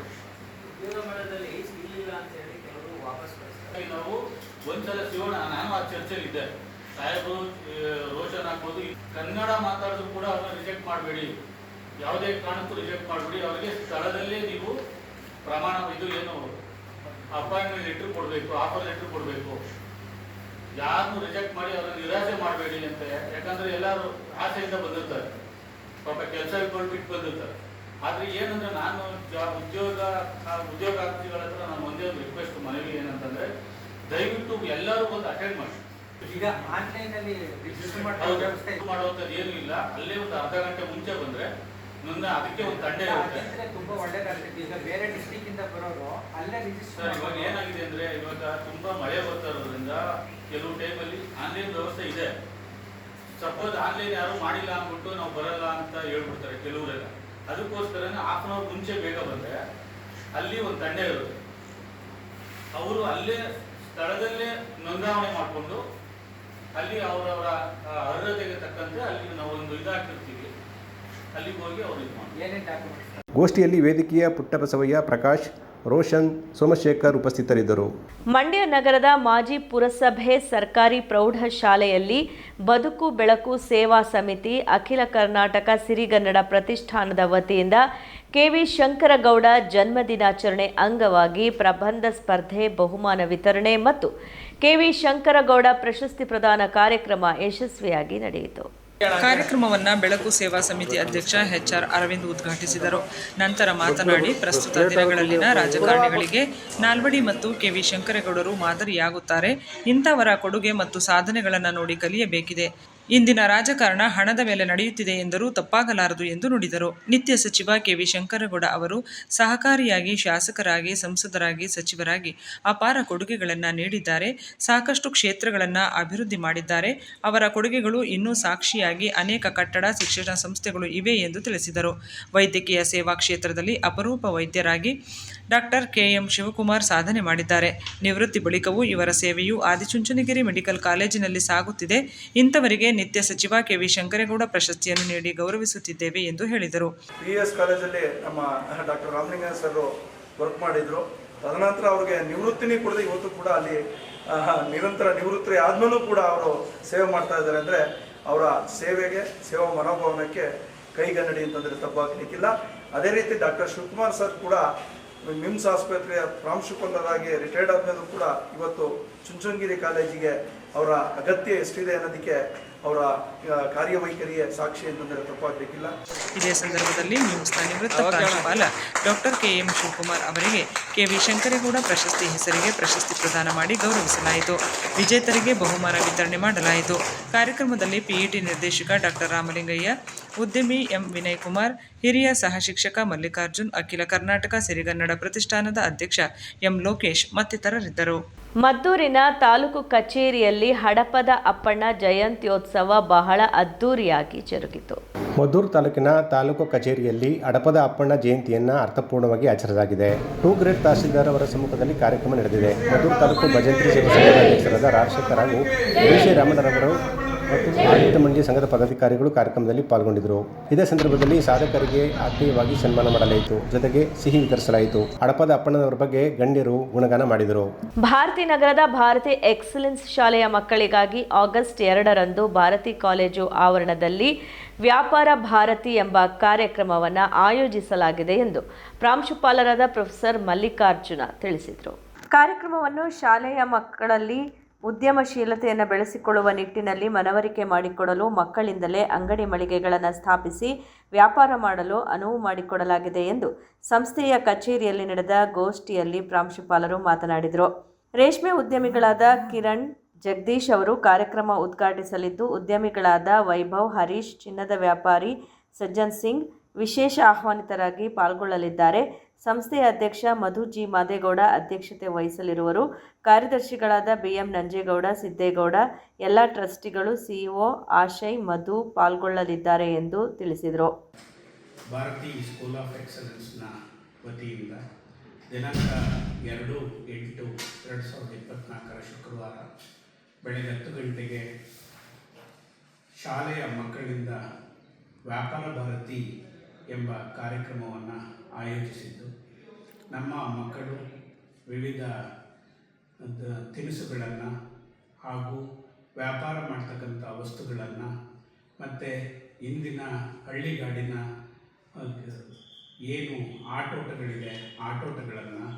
ಉದ್ಯೋಗ ಮೇಳದಲ್ಲಿ ಇಲ್ಲ ಅಂತ ಹೇಳಿ ಕೆಲವರು ವಾಪಸ್ ನಾವು ಒಂದ್ಸಲ ಶಿವಣ್ಣ ನಾನು ಆ ಚರ್ಚೆಲಿ ಇದ್ದೆ. ಸಾಹೇಬರು ರೋಷನ್ ಈ ಕನ್ನಡ ಮಾತಾಡಿದ್ರು ಕೂಡ ಅವ್ರನ್ನ ರಿಜೆಕ್ಟ್ ಮಾಡಬೇಡಿ. ಯಾವುದೇ ಕಾರಣಕ್ಕೂ ರಿಜೆಕ್ಟ್ ಮಾಡಬೇಡಿ. ಅವರಿಗೆ ಸ್ಥಳದಲ್ಲೇ ನೀವು ಪ್ರಮಾಣ, ಇದು ಏನು ಅಪಾಯಿಂಟ್ಮೆಂಟ್ ಲೆಟ್ರ್ ಕೊಡಬೇಕು ಆಫರ್ ಲೆಟ್ರ್ ಕೊಡಬೇಕು. ಯಾರನ್ನು ರಿಜೆಕ್ಟ್ ಮಾಡಿ ಅವ್ರನ್ನ ನಿರಾಸೆ ಮಾಡಬೇಡಿ ಅಂತ. ಯಾಕಂದ್ರೆ ಎಲ್ಲರೂ ಆಸೆಯಿಂದ ಬಂದಿರ್ತಾರೆ. ಪಾಪ ಕೆಲಸ ಇಟ್ಕೊಂಡು ಬಿಟ್ಟು ಬಂದಿರ್ತಾರೆ. ಆದರೆ ಏನಂದ್ರೆ ನಾನು ಉದ್ಯೋಗ ಉದ್ಯೋಗಾರ್ಥಿಗಳ ಹತ್ರ ನಾನು ಒಂದೇ ಒಂದು ರಿಕ್ವೆಸ್ಟ್ ಮನವಿ ಏನಂತಂದ್ರೆ, ದಯವಿಟ್ಟು ಎಲ್ಲರೂ ಬಂದು ಅಟೆಂಡ್ ಮಾಡಿ ಈಗ ಆನ್ಲೈನ್ ಅಲ್ಲಿ ರಿಜಿಸ್ಟರ್ ಮಾಡೋ ವ್ಯವಸ್ಥೆ ಇದು ಮಾಡುವಂಥದ್ದು ಏನು ಇಲ್ಲ ಅಲ್ಲೇ ಒಂದು ಅರ್ಧ ಗಂಟೆ ಮುಂಚೆ ಬಂದ್ರೆ ನನ್ನ ಅದಕ್ಕೆ ಒಂದು ತಂಡ ಇರುತ್ತೆ. ತುಂಬಾ ಒಳ್ಳೇದಾಗ್ತದೆ ಈಗ ಬೇರೆ ಡಿಸ್ಟಿಕ್ ಇಂದ ಬರೋರು ಅಲ್ಲೇ ರಿಜಿಸ್ಟರ್ ಇವಾಗ ಏನಾಗಿದೆ ಅಂದ್ರೆ ಇವಾಗ ತುಂಬಾ ಮಳೆ ಬರ್ತಾ ಇರೋದ್ರಿಂದ ಕೆಲವು ಟೈಮಲ್ಲಿ ಆನ್ಲೈನ್ ವ್ಯವಸ್ಥೆ ಇದೆ. ಸಪೋಸ್ ಆನ್ಲೈನ್ ಯಾರು ಮಾಡಿಲ್ಲ ಅಂದ್ಬಿಟ್ಟು ನಾವು ಬರಲ್ಲ ಅಂತ ಹೇಳ್ಬಿಡ್ತಾರೆ ಕೆಲವರೆಲ್ಲ. ಅದಕ್ಕೋಸ್ಕರ ಹಾಫ್ ಅನ್ ಅವರ್ ಮುಂಚೆ ಬೇಗ ಬಂದ್ರೆ ಅಲ್ಲಿ ಒಂದು ತಂಡ ಇರುತ್ತೆ. ಅವರು ಅಲ್ಲೇ ಸ್ಥಳದಲ್ಲೇ ನೋಂದಾವಣೆ ಮಾಡಿಕೊಂಡು ಅಲ್ಲಿ ಅವರವರ ಅರ್ಹತೆಗೆ ತಕ್ಕಂತೆ ಅಲ್ಲಿ ನಾವು ಒಂದು ಇದಾಕಿರ್ತೀವಿ. ಅಲ್ಲಿಗೆ ಹೋಗಿ ಅವರು ಇದು ಮಾಡಿ ಗೋಷ್ಠಿಯಲ್ಲಿ ವೇದಿಕೆಯ ಪುಟ್ಟಬಸವಯ್ಯ ಪ್ರಕಾಶ್ ರೋಷನ್ ಸೋಮಶೇಖರ್ ಉಪಸ್ಥಿತರಿದ್ದರು. ಮಂಡ್ಯ ನಗರದ ಮಾಜಿ ಪುರಸಭೆ ಸರ್ಕಾರಿ ಪ್ರೌಢಶಾಲೆಯಲ್ಲಿ ಬದುಕು ಬೆಳಕು ಸೇವಾ ಸಮಿತಿ, ಅಖಿಲ ಕರ್ನಾಟಕ ಸಿರಿಗನ್ನಡ ಪ್ರತಿಷ್ಠಾನದ ವತಿಯಿಂದ ಕೆವಿ ಶಂಕರಗೌಡ ಜನ್ಮದಿನಾಚರಣೆ ಅಂಗವಾಗಿ ಪ್ರಬಂಧ ಸ್ಪರ್ಧೆ, ಬಹುಮಾನ ವಿತರಣೆ ಮತ್ತು ಕೆವಿ ಶಂಕರಗೌಡ ಪ್ರಶಸ್ತಿ ಪ್ರದಾನ ಕಾರ್ಯಕ್ರಮ ಯಶಸ್ವಿಯಾಗಿ ನಡೆಯಿತು. ಕಾರ್ಯಕ್ರಮವನ್ನ ಬೆಳಕು ಸೇವಾ ಸಮಿತಿ ಅಧ್ಯಕ್ಷ ಎಚ್ಆರ್ ಅರವಿಂದ್ ಉದ್ಘಾಟಿಸಿದರು. ನಂತರ ಮಾತನಾಡಿ, ಪ್ರಸ್ತುತ ದಿನಗಳಲ್ಲಿನ ರಾಜಕಾರಣಿಗಳಿಗೆ ನಾಲ್ವಡಿ ಮತ್ತು ಕೆವಿ ಶಂಕರೇಗೌಡರು ಮಾದರಿಯಾಗುತ್ತಾರೆ. ಇಂಥವರ ಕೊಡುಗೆ ಮತ್ತು ಸಾಧನೆಗಳನ್ನು ನೋಡಿ ಕಲಿಯಬೇಕಿದೆ. ಇಂದಿನ ರಾಜಕಾರಣ ಹಣದ ಮೇಲೆ ನಡೆಯುತ್ತಿದೆ ಎಂದರೂ ತಪ್ಪಾಗಲಾರದು ಎಂದು ನುಡಿದರು. ನಿತ್ಯ ಸಚಿವ ಕೆವಿ ಶಂಕರಗೌಡ ಅವರು ಸಹಕಾರಿಯಾಗಿ ಶಾಸಕರಾಗಿ, ಸಂಸದರಾಗಿ, ಸಚಿವರಾಗಿ ಅಪಾರ ಕೊಡುಗೆಗಳನ್ನು ನೀಡಿದ್ದಾರೆ. ಸಾಕಷ್ಟು ಕ್ಷೇತ್ರಗಳನ್ನು ಅಭಿವೃದ್ಧಿ ಮಾಡಿದ್ದಾರೆ. ಅವರ ಕೊಡುಗೆಗಳು ಇನ್ನೂ ಸಾಕ್ಷಿಯಾಗಿ ಅನೇಕ ಕಟ್ಟಡ, ಶಿಕ್ಷಣ ಸಂಸ್ಥೆಗಳು ಇವೆ ಎಂದು ತಿಳಿಸಿದರು. ವೈದ್ಯಕೀಯ ಸೇವಾ ಕ್ಷೇತ್ರದಲ್ಲಿ ಅಪರೂಪ ವೈದ್ಯರಾಗಿ ಡಾಕ್ಟರ್ ಕೆ ಎಂ ಶಿವಕುಮಾರ್ ಸಾಧನೆ ಮಾಡಿದ್ದಾರೆ. ನಿವೃತ್ತಿ ಬಳಿಕವೂ ಇವರ ಸೇವೆಯು ಆದಿಚುಂಚನಗಿರಿ ಮೆಡಿಕಲ್ ಕಾಲೇಜಿನಲ್ಲಿ ಸಾಗುತ್ತಿದೆ. ಇಂಥವರಿಗೆ ನಿತ್ಯ ಸಚಿವ ಕೆ ವಿ ಶಂಕರೇಗೌಡ ಪ್ರಶಸ್ತಿಯನ್ನು ನೀಡಿ ಗೌರವಿಸುತ್ತಿದ್ದೇವೆ ಎಂದು ಹೇಳಿದರು. ಪಿ ಎಸ್ ಕಾಲೇಜಲ್ಲಿ ನಮ್ಮ ಡಾಕ್ಟರ್ ರಾಮಲಿಂಗ ಸರ್ ವರ್ಕ್ ಮಾಡಿದ್ರು. ತದನಂತರ ಅವ್ರಿಗೆ ನಿವೃತ್ತಿನೇ ಕೊಡದೆ ಇವತ್ತು ಕೂಡ ಅಲ್ಲಿ ನಿರಂತರ ನಿವೃತ್ತಿ ಆದ್ಮೇಲೂ ಕೂಡ ಅವರು ಸೇವೆ ಮಾಡ್ತಾ ಇದ್ದಾರೆ ಅಂದರೆ ಅವರ ಸೇವೆಗೆ, ಸೇವಾ ಮನೋಭಾವನಕ್ಕೆ ಕೈಗನ್ನಡಿ ಅಂತಂದರೆ ತಪ್ಪಾಗಲಿಕ್ಕಿಲ್ಲ. ಅದೇ ರೀತಿ ಡಾಕ್ಟರ್ ಶಿವಕುಮಾರ್ ಸರ್ ಕೂಡ ಮಿಮ್ಸ್ ಆಸ್ಪತ್ರೆಯ ಪ್ರಾಂಶುಪಾಲರಾಗಿ ರಿಟೈರ್ಡ್ ಆದ್ಮೇಲೂ ಕೂಡ ಇವತ್ತು ಚುಂಚನಗಿರಿ ಕಾಲೇಜಿಗೆ ಅವರ ಅಗತ್ಯ ಎಷ್ಟಿದೆ ಅನ್ನೋದಕ್ಕೆ ಅವರ ಕಾರ್ಯವೈಖರಿಯ ಸಾಕ್ಷಿ ಅಂತಂದರೆ ತಪ್ಪಾಗಬೇಕಿಲ್ಲ. ಇದೇ ಸಂದರ್ಭದಲ್ಲಿ ನೀವು ನಿವೃತ್ತ ಪ್ರಾಂಶುಪಾಲ ಡಾಕ್ಟರ್ ಕೆ ಎಂ ಶಿವಕುಮಾರ್ ಅವರಿಗೆ ಕೆ ವಿ ಶಂಕರೇಗೌಡ ಪ್ರಶಸ್ತಿ ಹೆಸರಿಗೆ ಪ್ರಶಸ್ತಿ ಪ್ರದಾನ ಮಾಡಿ ಗೌರವಿಸಲಾಯಿತು. ವಿಜೇತರಿಗೆ ಬಹುಮಾನ ವಿತರಣೆ ಮಾಡಲಾಯಿತು. ಕಾರ್ಯಕ್ರಮದಲ್ಲಿ ಪಿಇಟಿ ನಿರ್ದೇಶಕ ಡಾಕ್ಟರ್ ರಾಮಲಿಂಗಯ್ಯ ಉದ್ಯಮಿ ಎಂ ವಿನಯ್ ಕುಮಾರ್ ಹಿರಿಯ ಸಹ ಶಿಕ್ಷಕ ಮಲ್ಲಿಕಾರ್ಜುನ್ ಅಖಿಲ ಕರ್ನಾಟಕ ಸಿರಿಗನ್ನಡ ಪ್ರತಿಷ್ಠಾನದ ಅಧ್ಯಕ್ಷ ಎಂ ಲೋಕೇಶ್ ಮತ್ತಿತರರಿದ್ದರು. ಮದ್ದೂರಿನ ತಾಲೂಕು ಕಚೇರಿಯಲ್ಲಿ ಹಡಪದ ಅಪ್ಪಣ್ಣ ಜಯಂತ್ಯೋತ್ಸವ ಬಹಳ ಅದ್ದೂರಿಯಾಗಿ ಜರುಗಿತು. ಮದ್ದೂರು ತಾಲೂಕಿನ ತಾಲೂಕು ಕಚೇರಿಯಲ್ಲಿ ಹಡಪದ ಅಪ್ಪಣ್ಣ ಜಯಂತಿಯನ್ನು ಅರ್ಥಪೂರ್ಣವಾಗಿ ಆಚರಿಸಲಾಗಿದೆ. ಟೂ ಗ್ರೇಡ್ ತಹಸೀಲ್ದಾರ್ ಅವರ ಸಮ್ಮುಖದಲ್ಲಿ ಕಾರ್ಯಕ್ರಮ ನಡೆದಿದೆ. ಮದ್ದೂರು ತಾಲೂಕು ಭಜಂತ್ರಿ ಸೇವಾ ಸಂಘದ ಅಧ್ಯಕ್ಷರಾದ ರಾಜಶೇಖರ್ ಹಾಗೂ ವಿ ಸಿ ರಾಮಣ್ಣರವರು ಮತ್ತು ಆಡಳಿತ ಮಂಡಳಿ ಸಂಘದ ಪದಾಧಿಕಾರಿಗಳು ಕಾರ್ಯಕ್ರಮದಲ್ಲಿ ಪಾಲ್ಗೊಂಡಿದ್ದರು. ಇದೇ ಸಂದರ್ಭದಲ್ಲಿ ಸಾಧಕರಿಗೆ ಆತ್ಮೀಯವಾಗಿ ಸನ್ಮಾನ ಮಾಡಲಾಯಿತು. ಜೊತೆಗೆ ಸಿಹಿ ವಿತರಿಸಲಾಯಿತು. ಹಡಪದ ಅಪ್ಪಣ್ಣನವರ ಬಗ್ಗೆ ಗಣ್ಯರು ಗುಣಗಾನ ಮಾಡಿದರು. ಭಾರತಿ ನಗರದ ಭಾರತಿ ಎಕ್ಸಲೆನ್ಸ್ ಶಾಲೆಯ ಮಕ್ಕಳಿಗಾಗಿ ಆಗಸ್ಟ್ ಎರಡರಂದು ಭಾರತಿ ಕಾಲೇಜು ಆವರಣದಲ್ಲಿ ವ್ಯಾಪಾರ ಭಾರತಿ ಎಂಬ ಕಾರ್ಯಕ್ರಮವನ್ನು ಆಯೋಜಿಸಲಾಗಿದೆ ಎಂದು ಪ್ರಾಂಶುಪಾಲರಾದ ಪ್ರೊಫೆಸರ್ ಮಲ್ಲಿಕಾರ್ಜುನ ತಿಳಿಸಿದರು. ಕಾರ್ಯಕ್ರಮವನ್ನು ಶಾಲೆಯ ಮಕ್ಕಳಲ್ಲಿ ಉದ್ಯಮಶೀಲತೆಯನ್ನು ಬೆಳೆಸಿಕೊಳ್ಳುವ ನಿಟ್ಟಿನಲ್ಲಿ ಮನವರಿಕೆ ಮಾಡಿಕೊಡಲು ಮಕ್ಕಳಿಂದಲೇ ಅಂಗಡಿ ಮಳಿಗೆಗಳನ್ನು ಸ್ಥಾಪಿಸಿ ವ್ಯಾಪಾರ ಮಾಡಲು ಅನುವು ಮಾಡಿಕೊಡಲಾಗಿದೆ ಎಂದು ಸಂಸ್ಥೆಯ ಕಚೇರಿಯಲ್ಲಿ ನಡೆದ ಗೋಷ್ಠಿಯಲ್ಲಿ ಪ್ರಾಂಶುಪಾಲರು ಮಾತನಾಡಿದರು. ರೇಷ್ಮೆ ಉದ್ಯಮಿಗಳಾದ ಕಿರಣ್ ಜಗದೀಶ್ ಅವರು ಕಾರ್ಯಕ್ರಮ ಉದ್ಘಾಟಿಸಲಿದ್ದು, ಉದ್ಯಮಿಗಳಾದ ವೈಭವ್, ಹರೀಶ್, ಚಿನ್ನದ ವ್ಯಾಪಾರಿ ಸಜ್ಜನ್ ಸಿಂಗ್ ವಿಶೇಷ ಆಹ್ವಾನಿತರಾಗಿ ಪಾಲ್ಗೊಳ್ಳಲಿದ್ದಾರೆ. ಸಂಸ್ಥೆಯ ಅಧ್ಯಕ್ಷ ಮಧು ಜಿ. ಮಾದೇಗೌಡ ಅಧ್ಯಕ್ಷತೆ ವಹಿಸಲಿರುವರು. ಕಾರ್ಯದರ್ಶಿಗಳಾದ ಬಿಎಂ ನಂಜೇಗೌಡ, ಸಿದ್ದೇಗೌಡ, ಎಲ್ಲ ಟ್ರಸ್ಟಿಗಳು ಸಿಇಒ ಆಶಯ್, ಮಧು ಪಾಲ್ಗೊಳ್ಳಲಿದ್ದಾರೆ ಎಂದು ತಿಳಿಸಿದರು. ಭಾರತೀಯ ಸ್ಕೂಲ್ ಆಫ್ ಎಕ್ಸಲೆನ್ಸ್ನ ವತಿಯಿಂದ ದಿನಾಂಕ ಎರಡು ಎಂಟು ಎರಡು ಸಾವಿರದ ಇಪ್ಪತ್ತ್ನಾಲ್ಕರ ಶುಕ್ರವಾರ ಬೆಳಗ್ಗೆ ಹತ್ತು ಗಂಟೆಗೆ ಶಾಲೆಯ ಮಕ್ಕಳಿಂದ ವ್ಯಾಪಾರ ಭಾರತಿ ಎಂಬ ಕಾರ್ಯಕ್ರಮವನ್ನು ಆಯೋಜಿಸಿದ್ದು. ನಮ್ಮ ಮಕ್ಕಳು ವಿವಿಧ ತಿನಿಸುಗಳನ್ನು ಹಾಗೂ ವ್ಯಾಪಾರ ಮಾಡ್ತಕ್ಕಂಥ ವಸ್ತುಗಳನ್ನು ಮತ್ತು ಇಂದಿನ ಹಳ್ಳಿಗಾಡಿನ, ಏನು ಆಟೋಟಗಳಿದೆ, ಆಟೋಟಗಳನ್ನು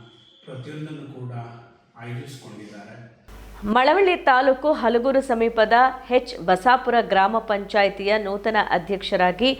ಪ್ರತಿಯೊಂದನ್ನು ಕೂಡ ಆಯೋಜಿಸಿಕೊಂಡಿದ್ದಾರೆ. ಮಳವಳ್ಳಿ ತಾಲೂಕು ಹಲಗೂರು ಸಮೀಪದ ಹೆಚ್ ಬಸಾಪುರ ಗ್ರಾಮ ಪಂಚಾಯಿತಿಯ ನೂತನ ಅಧ್ಯಕ್ಷರಾಗಿ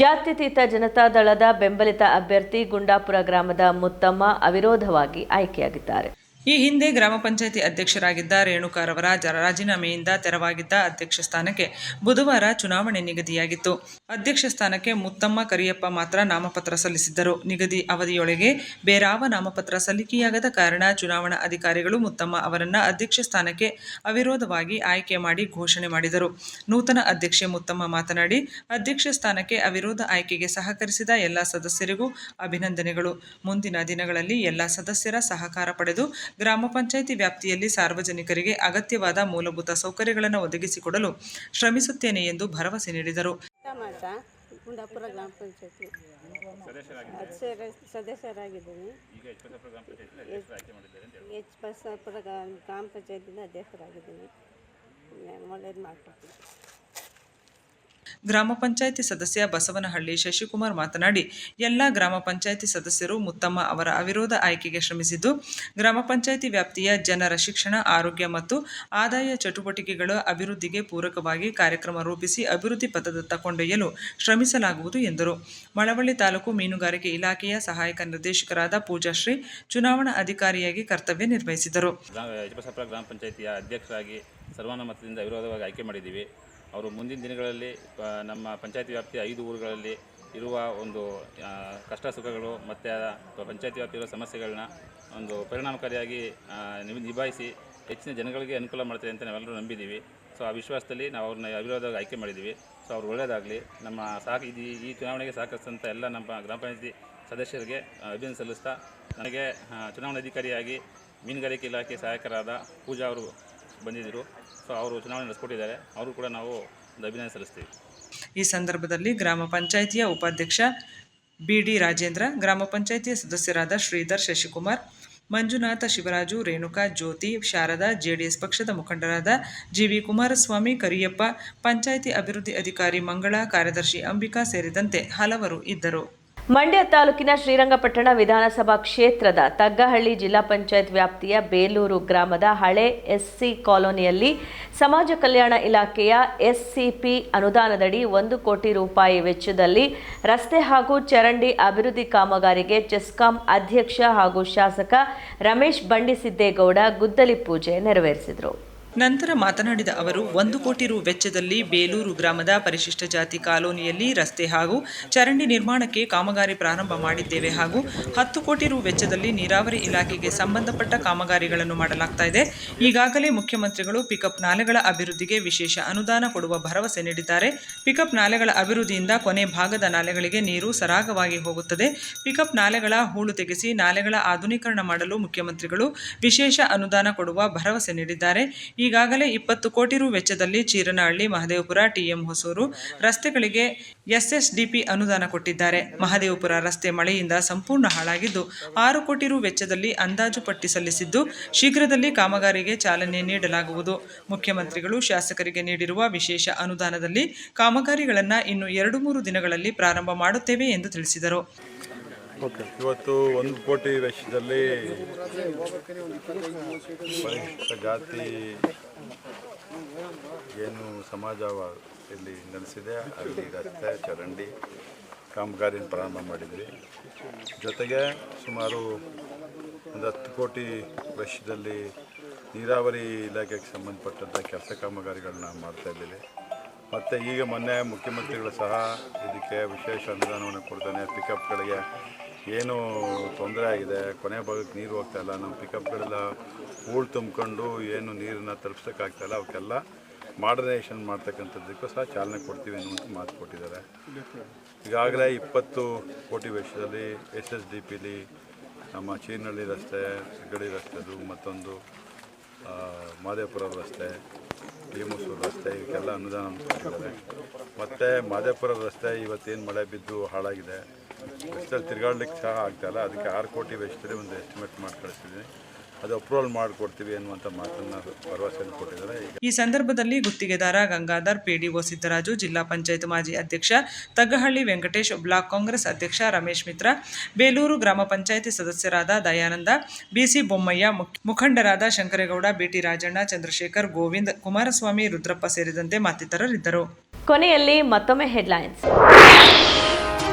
ಜಾತ್ಯತೀತ ಜನತಾದಳದ ಬೆಂಬಲಿತ ಅಭ್ಯರ್ಥಿ ಗುಂಡಾಪುರ ಗ್ರಾಮದ ಮುತ್ತಮ್ಮ ಅವಿರೋಧವಾಗಿ ಆಯ್ಕೆಯಾಗಿದ್ದಾರೆ. ಈ ಹಿಂದೆ ಗ್ರಾಮ ಪಂಚಾಯಿತಿ ಅಧ್ಯಕ್ಷರಾಗಿದ್ದ ರೇಣುಕಾರವರ ರಾಜೀನಾಮೆಯಿಂದ ತೆರವಾಗಿದ್ದ ಅಧ್ಯಕ್ಷ ಸ್ಥಾನಕ್ಕೆ ಬುಧವಾರ ಚುನಾವಣೆ ನಿಗದಿಯಾಗಿತ್ತು. ಅಧ್ಯಕ್ಷ ಸ್ಥಾನಕ್ಕೆ ಮುತ್ತಮ್ಮ, ಕರಿಯಪ್ಪ ಮಾತ್ರ ನಾಮಪತ್ರ ಸಲ್ಲಿಸಿದ್ದರು. ನಿಗದಿ ಅವಧಿಯೊಳಗೆ ಬೇರಾವ ನಾಮಪತ್ರ ಸಲ್ಲಿಕೆಯಾಗದ ಕಾರಣ ಚುನಾವಣಾ ಅಧಿಕಾರಿಗಳು ಮುತ್ತಮ್ಮ ಅವರನ್ನು ಅಧ್ಯಕ್ಷ ಸ್ಥಾನಕ್ಕೆ ಅವಿರೋಧವಾಗಿ ಆಯ್ಕೆ ಮಾಡಿ ಘೋಷಣೆ ಮಾಡಿದರು. ನೂತನ ಅಧ್ಯಕ್ಷೆ ಮುತ್ತಮ್ಮ ಮಾತನಾಡಿ, ಅಧ್ಯಕ್ಷ ಸ್ಥಾನಕ್ಕೆ ಅವಿರೋಧ ಆಯ್ಕೆಗೆ ಸಹಕರಿಸಿದ ಎಲ್ಲ ಸದಸ್ಯರಿಗೂ ಅಭಿನಂದನೆಗಳು. ಮುಂದಿನ ದಿನಗಳಲ್ಲಿ ಎಲ್ಲ ಸದಸ್ಯರ ಸಹಕಾರ ಪಡೆದು ಗ್ರಾಮ ಪಂಚಾಯಿತಿ ವ್ಯಾಪ್ತಿಯಲ್ಲಿ ಸಾರ್ವಜನಿಕರಿಗೆ ಅಗತ್ಯವಾದ ಮೂಲಭೂತ ಸೌಕರ್ಯಗಳನ್ನು ಒದಗಿಸಿಕೊಡಲು ಶ್ರಮಿಸುತ್ತೇನೆ ಎಂದು ಭರವಸೆ ನೀಡಿದರು. ಗುಂಡಾಪುರ ಗ್ರಾಮ ಪಂಚಾಯತಿ. ಸದಸ್ಯರಾಗಿದ್ದೀನಿ. ಎಚ್ ಬಸಾಪುರ ಗ್ರಾಮ ಪಂಚಾಯತಿಯಿಂದ ಅಧ್ಯಕ್ಷರಾಗಿದ್ದೀನಿ. ಒಳ್ಳೇದು ಮಾಡ್ಕೊಡ್ತೀನಿ. ಗ್ರಾಮ ಪಂಚಾಯಿತಿ ಸದಸ್ಯ ಬಸವನಹಳ್ಳಿ ಶಶಿಕುಮಾರ್ ಮಾತನಾಡಿ, ಎಲ್ಲ ಗ್ರಾಮ ಪಂಚಾಯಿತಿ ಸದಸ್ಯರು ಮುತ್ತಮ್ಮ ಅವರ ಅವಿರೋಧ ಆಯ್ಕೆಗೆ ಶ್ರಮಿಸಿದ್ದು, ಗ್ರಾಮ ಪಂಚಾಯಿತಿ ವ್ಯಾಪ್ತಿಯ ಜನರ ಶಿಕ್ಷಣ, ಆರೋಗ್ಯ ಮತ್ತು ಆದಾಯ ಚಟುವಟಿಕೆಗಳ ಅಭಿವೃದ್ಧಿಗೆ ಪೂರಕವಾಗಿ ಕಾರ್ಯಕ್ರಮ ರೂಪಿಸಿ ಅಭಿವೃದ್ಧಿ ಪಥದತ್ತ ಕೊಂಡೊಯ್ಯಲು ಶ್ರಮಿಸಲಾಗುವುದು ಎಂದರು. ಮಳವಳ್ಳಿ ತಾಲೂಕು ಮೀನುಗಾರಿಕೆ ಇಲಾಖೆಯ ಸಹಾಯಕ ನಿರ್ದೇಶಕರಾದ ಪೂಜಾಶ್ರೀ ಚುನಾವಣಾ ಅಧಿಕಾರಿಯಾಗಿ ಕರ್ತವ್ಯ ನಿರ್ವಹಿಸಿದರು. ಗ್ರಾಮ ಪಂಚಾಯಿತಿಯ ಅಧ್ಯಕ್ಷರಾಗಿ ಸರ್ವಾನುಮತದಿಂದ ವಿರೋಧವಾಗಿ ಆಯ್ಕೆ ಮಾಡಿದ್ದೀವಿ. ಅವರು ಮುಂದಿನ ದಿನಗಳಲ್ಲಿ ನಮ್ಮ ಪಂಚಾಯತಿ ವ್ಯಾಪ್ತಿಯ ಐದು ಊರುಗಳಲ್ಲಿ ಇರುವ ಒಂದು ಕಷ್ಟ ಸುಖಗಳು ಮತ್ತು ಪಂಚಾಯತಿ ವ್ಯಾಪ್ತಿಯ ಸಮಸ್ಯೆಗಳನ್ನ ಒಂದು ಪರಿಣಾಮಕಾರಿಯಾಗಿ ನಿಭಾಯಿಸಿ ಹೆಚ್ಚಿನ ಜನಗಳಿಗೆ ಅನುಕೂಲ ಮಾಡ್ತಾರೆ ಅಂತ ನಾವೆಲ್ಲರೂ ನಂಬಿದ್ದೀವಿ. ಸೊ, ಆ ವಿಶ್ವಾಸದಲ್ಲಿ ನಾವು ಅವ್ರನ್ನ ಅವಿರೋಧವಾಗಿ ಆಯ್ಕೆ ಮಾಡಿದ್ದೀವಿ. ಸೊ, ಅವ್ರು ಒಳ್ಳೆಯದಾಗಲಿ ನಮ್ಮ ಸಾಕ ಇದು ಈ ಚುನಾವಣೆಗೆ ಸಹಕರಿಸಿದಂಥ ಎಲ್ಲ ನಮ್ಮ ಗ್ರಾಮ ಪಂಚಾಯತಿ ಸದಸ್ಯರಿಗೆ ಅಭಿನಂದನೆ ಸಲ್ಲಿಸ್ತಾ ನನಗೆ ಚುನಾವಣಾಧಿಕಾರಿಯಾಗಿ ಮೀನುಗಾರಿಕೆ ಇಲಾಖೆ ಸಹಾಯಕರಾದ ಪೂಜಾ ಅವರು ಬಂದಿದ್ದರು. ಸೊ ಅವರು ಚುನಾವಣೆ ನಡೆಸ್ಕೊಟ್ಟಿದ್ದಾರೆ. ಅವರು ಕೂಡ ನಾವು ಒಂದು ಅಭಿನಂದನೆ ಸಲ್ಲಿಸ್ತೀವಿ. ಈ ಸಂದರ್ಭದಲ್ಲಿ ಗ್ರಾಮ ಪಂಚಾಯಿತಿಯ ಉಪಾಧ್ಯಕ್ಷ ಬಿ ಡಿ ರಾಜೇಂದ್ರ, ಗ್ರಾಮ ಪಂಚಾಯಿತಿಯ ಸದಸ್ಯರಾದ ಶ್ರೀಧರ್ ಶಶಿಕುಮಾರ್, ಮಂಜುನಾಥ ಶಿವರಾಜು, ರೇಣುಕಾ ಜ್ಯೋತಿ, ಶಾರದಾ, ಜೆಡಿಎಸ್ ಪಕ್ಷದ ಮುಖಂಡರಾದ ಜಿವಿ ಕುಮಾರಸ್ವಾಮಿ, ಕರಿಯಪ್ಪ, ಪಂಚಾಯಿತಿ ಅಭಿವೃದ್ಧಿ ಅಧಿಕಾರಿ ಮಂಗಳ, ಕಾರ್ಯದರ್ಶಿ ಅಂಬಿಕಾ ಸೇರಿದಂತೆ ಹಲವರು ಇದ್ದರು. ಮಂಡ್ಯ ತಾಲೂಕಿನ ಶ್ರೀರಂಗಪಟ್ಟಣ ವಿಧಾನಸಭಾ ಕ್ಷೇತ್ರದ ತಗ್ಗಹಳ್ಳಿ ಜಿಲ್ಲಾ ಪಂಚಾಯತ್ ವ್ಯಾಪ್ತಿಯ ಬೇಲೂರು ಗ್ರಾಮದ ಹಳೆ ಎಸ್ಸಿ ಕಾಲೋನಿಯಲ್ಲಿ ಸಮಾಜ ಕಲ್ಯಾಣ ಇಲಾಖೆಯ ಎಸ್ಸಿಪಿ ಅನುದಾನದಡಿ ಒಂದು ಕೋಟಿ ರೂಪಾಯಿ ವೆಚ್ಚದಲ್ಲಿ ರಸ್ತೆ ಹಾಗೂ ಚರಂಡಿ ಅಭಿವೃದ್ಧಿ ಕಾಮಗಾರಿಗೆ ಚೆಸ್ಕಾಂ ಅಧ್ಯಕ್ಷ ಹಾಗೂ ಶಾಸಕ ರಮೇಶ್ ಬಂಡಿಸಿದ್ದೇಗೌಡ ಗುದ್ದಲಿ ಪೂಜೆ ನೆರವೇರಿಸಿದರು. ನಂತರ ಮಾತನಾಡಿದ ಅವರು, ಒಂದು ಕೋಟಿ ರು ವೆಚ್ಚದಲ್ಲಿ ಬೇಲೂರು ಗ್ರಾಮದ ಪರಿಶಿಷ್ಟ ಜಾತಿ ಕಾಲೋನಿಯಲ್ಲಿ ರಸ್ತೆ ಹಾಗೂ ಚರಂಡಿ ನಿರ್ಮಾಣಕ್ಕೆ ಕಾಮಗಾರಿ ಪ್ರಾರಂಭ ಮಾಡಿದ್ದೇವೆ ಹಾಗೂ ಹತ್ತು ಕೋಟಿ ರು ವೆಚ್ಚದಲ್ಲಿ ನೀರಾವರಿ ಇಲಾಖೆಗೆ ಸಂಬಂಧಪಟ್ಟ ಕಾಮಗಾರಿಗಳನ್ನು ಮಾಡಲಾಗ್ತಾ ಇದೆ. ಈಗಾಗಲೇ ಮುಖ್ಯಮಂತ್ರಿಗಳು ಪಿಕಪ್ ನಾಲೆಗಳ ಅಭಿವೃದ್ಧಿಗೆ ವಿಶೇಷ ಅನುದಾನ ಕೊಡುವ ಭರವಸೆ ನೀಡಿದ್ದಾರೆ. ಪಿಕಪ್ ನಾಲೆಗಳ ಅಭಿವೃದ್ಧಿಯಿಂದ ಕೊನೆ ಭಾಗದ ನಾಲೆಗಳಿಗೆ ನೀರು ಸರಾಗವಾಗಿ ಹೋಗುತ್ತದೆ. ಪಿಕಪ್ ನಾಲೆಗಳ ಹೂಳು ತೆಗೆಸಿ ನಾಲೆಗಳ ಆಧುನೀಕರಣ ಮಾಡಲು ಮುಖ್ಯಮಂತ್ರಿಗಳು ವಿಶೇಷ ಅನುದಾನ ಕೊಡುವ ಭರವಸೆ ನೀಡಿದ್ದಾರೆ. ಈಗಾಗಲೇ ಇಪ್ಪತ್ತು ಕೋಟಿ ರು ವೆಚ್ಚದಲ್ಲಿ ಚೀರನಹಳ್ಳಿ, ಮಹದೇವಪುರ ಟಿಎಂ ಹೊಸೂರು ರಸ್ತೆಗಳಿಗೆ ಎಸ್ಎಸ್ಡಿಪಿ ಅನುದಾನ ಕೊಟ್ಟಿದ್ದಾರೆ. ಮಹದೇವಪುರ ರಸ್ತೆ ಮಳೆಯಿಂದ ಸಂಪೂರ್ಣ ಹಾಳಾಗಿದ್ದು, ಆರು ಕೋಟಿ ರು ವೆಚ್ಚದಲ್ಲಿ ಅಂದಾಜು ಪಟ್ಟಿ ಸಲ್ಲಿಸಿದ್ದು, ಶೀಘ್ರದಲ್ಲಿ ಕಾಮಗಾರಿಗೆ ಚಾಲನೆ ನೀಡಲಾಗುವುದು. ಮುಖ್ಯಮಂತ್ರಿಗಳು ಶಾಸಕರಿಗೆ ನೀಡಿರುವ ವಿಶೇಷ ಅನುದಾನದಲ್ಲಿ ಕಾಮಗಾರಿಗಳನ್ನು ಇನ್ನು ಎರಡು ಮೂರು ದಿನಗಳಲ್ಲಿ ಪ್ರಾರಂಭ ಮಾಡುತ್ತೇವೆ ಎಂದು ತಿಳಿಸಿದರು. ಇವತ್ತು ಒಂದು ಕೋಟಿ ವೆಚ್ಚದಲ್ಲಿ ಪರಿಶಿಷ್ಟ ಜಾತಿ ಏನು ಸಮಾಜ ಇಲ್ಲಿ ನೆಲೆಸಿದೆ, ಅಲ್ಲಿ ರಸ್ತೆ ಚರಂಡಿ ಕಾಮಗಾರಿಯನ್ನು ಪ್ರಾರಂಭ ಮಾಡಿದ್ವಿ. ಜೊತೆಗೆ ಸುಮಾರು ಒಂದು ಹತ್ತು ಕೋಟಿ ವೆಚ್ಚದಲ್ಲಿ ನೀರಾವರಿ ಇಲಾಖೆಗೆ ಸಂಬಂಧಪಟ್ಟಂಥ ಕೆಲಸ ಕಾಮಗಾರಿಗಳನ್ನ ಮಾಡ್ತಾ ಇದ್ದೀವಿ. ಮತ್ತು ಈಗ ಮೊನ್ನೆ ಮುಖ್ಯಮಂತ್ರಿಗಳು ಸಹ ಇದಕ್ಕೆ ವಿಶೇಷ ಅನುದಾನವನ್ನು ಕೊಡ್ತಾನೆ ಪಿಕಪ್ಗಳಿಗೆ ಏನು ತೊಂದರೆ ಆಗಿದೆ. ಕೊನೆ ಭಾಗಕ್ಕೆ ನೀರು ಹೋಗ್ತಾಯಿಲ್ಲ ನಮ್ಮ ಪಿಕಪ್ಗಳೆಲ್ಲ ಹೂಳು ತುಂಬಿಕೊಂಡು ಏನು ನೀರನ್ನು ತಲುಪಿಸೋಕ್ಕಾಗ್ತಾಯಿಲ್ಲ ಅವಕ್ಕೆಲ್ಲ ಮಾಡರ್ನೈಸೇಷನ್ ಮಾಡ್ತಕ್ಕಂಥದ್ದಕ್ಕೂ ಸಹ ಚಾಲನೆ ಕೊಡ್ತೀವಿ ಅನ್ನುವಂಥ ಮಾತು ಕೊಟ್ಟಿದ್ದಾರೆ. ಈಗಾಗಲೇ ಇಪ್ಪತ್ತು ಕೋಟಿ ವೆಚ್ಚದಲ್ಲಿ ಎಸ್ ಎಸ್ ಡಿ ಪಿಲಿ ನಮ್ಮ ಚೀನಹಳ್ಳಿ ರಸ್ತೆ, ಗಡಿ ರಸ್ತೆದು ಮತ್ತೊಂದು ಮಾದೇಪುರ ರಸ್ತೆ ಭೀಮಸೂರು ರಸ್ತೆ ಇವಕ್ಕೆಲ್ಲ ಅನುದಾನ ಕೊಟ್ಟಿದ್ದಾರೆ. ಮತ್ತು ಮಾದೇಪುರ ರಸ್ತೆ, ಇವತ್ತೇನು ಮಳೆ ಬಿದ್ದು ಹಾಳಾಗಿದೆ. ರಸ್ತೆಯಲ್ಲಿ ತಿರುಗಾಡ್ಲಿಕ್ಕೆ ಸಹ ಆಗ್ತಾಯಿಲ್ಲ ಅದಕ್ಕೆ ಆರು ಕೋಟಿ ವೆಚ್ಚದಲ್ಲಿ ಒಂದು ಎಸ್ಟಿಮೇಟ್ ಮಾಡಿ ಕಳಿಸಿದ್ದೀನಿ ಅದು ಅಪ್ರೂವಲ್ ಮಾಡಿಕೊಡ್ತೀವಿ ಅನ್ನುವಂಥ ಮಾತನ್ನು ಭರವಸೆಯನ್ನು ಕೊಟ್ಟಿದ್ದಾರೆ. ಈ ಸಂದರ್ಭದಲ್ಲಿ ಗುತ್ತಿಗೆದಾರ ಗಂಗಾಧರ್ ಪಿಡಿಒ ಸಿದ್ದರಾಜು ಜಿಲ್ಲಾ ಪಂಚಾಯತ್ ಮಾಜಿ ಅಧ್ಯಕ್ಷ ತಗ್ಗಹಳ್ಳಿ ವೆಂಕಟೇಶ್ ಬ್ಲಾಕ್ ಕಾಂಗ್ರೆಸ್ ಅಧ್ಯಕ್ಷ ರಮೇಶ್ ಮಿತ್ರ ಬೇಲೂರು ಗ್ರಾಮ ಪಂಚಾಯಿತಿ ಸದಸ್ಯರಾದ ದಯಾನಂದ ಬಿಸಿ ಬೊಮ್ಮಯ್ಯ ಮುಖ್- ಮುಖಂಡರಾದ ಶಂಕರೇಗೌಡ ಬಿಟಿ ರಾಜಣ್ಣ ಚಂದ್ರಶೇಖರ್ ಗೋವಿಂದ್ ಕುಮಾರಸ್ವಾಮಿ ರುದ್ರಪ್ಪ ಸೇರಿದಂತೆ ಮತ್ತಿತರರಿದ್ದರು. ಕೊನೆಯಲ್ಲಿ ಮತ್ತೊಮ್ಮೆ ಹೆಡ್ಲೈನ್ಸ್.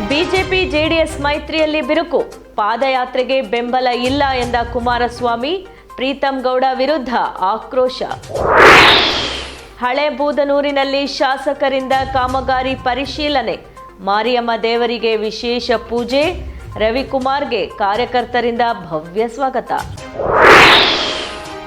ಬಿಜೆಪಿ ಜೆಡಿಎಸ್ ಮೈತ್ರಿಯಲ್ಲಿ ಬಿರುಕು. ಪಾದಯಾತ್ರೆಗೆ ಬೆಂಬಲ ಇಲ್ಲ ಎಂದ ಕುಮಾರಸ್ವಾಮಿ, ಪ್ರೀತಂ ಗೌಡ ವಿರುದ್ಧ ಆಕ್ರೋಶ. ಹಳೆ ಬೂದನೂರಿನಲ್ಲಿ ಶಾಸಕರಿಂದ ಕಾಮಗಾರಿ ಪರಿಶೀಲನೆ. ಮಾರಿಯಮ್ಮ ದೇವರಿಗೆ ವಿಶೇಷ ಪೂಜೆ. ರವಿಕುಮಾರ್ಗೆ ಕಾರ್ಯಕರ್ತರಿಂದ ಭವ್ಯ ಸ್ವಾಗತ.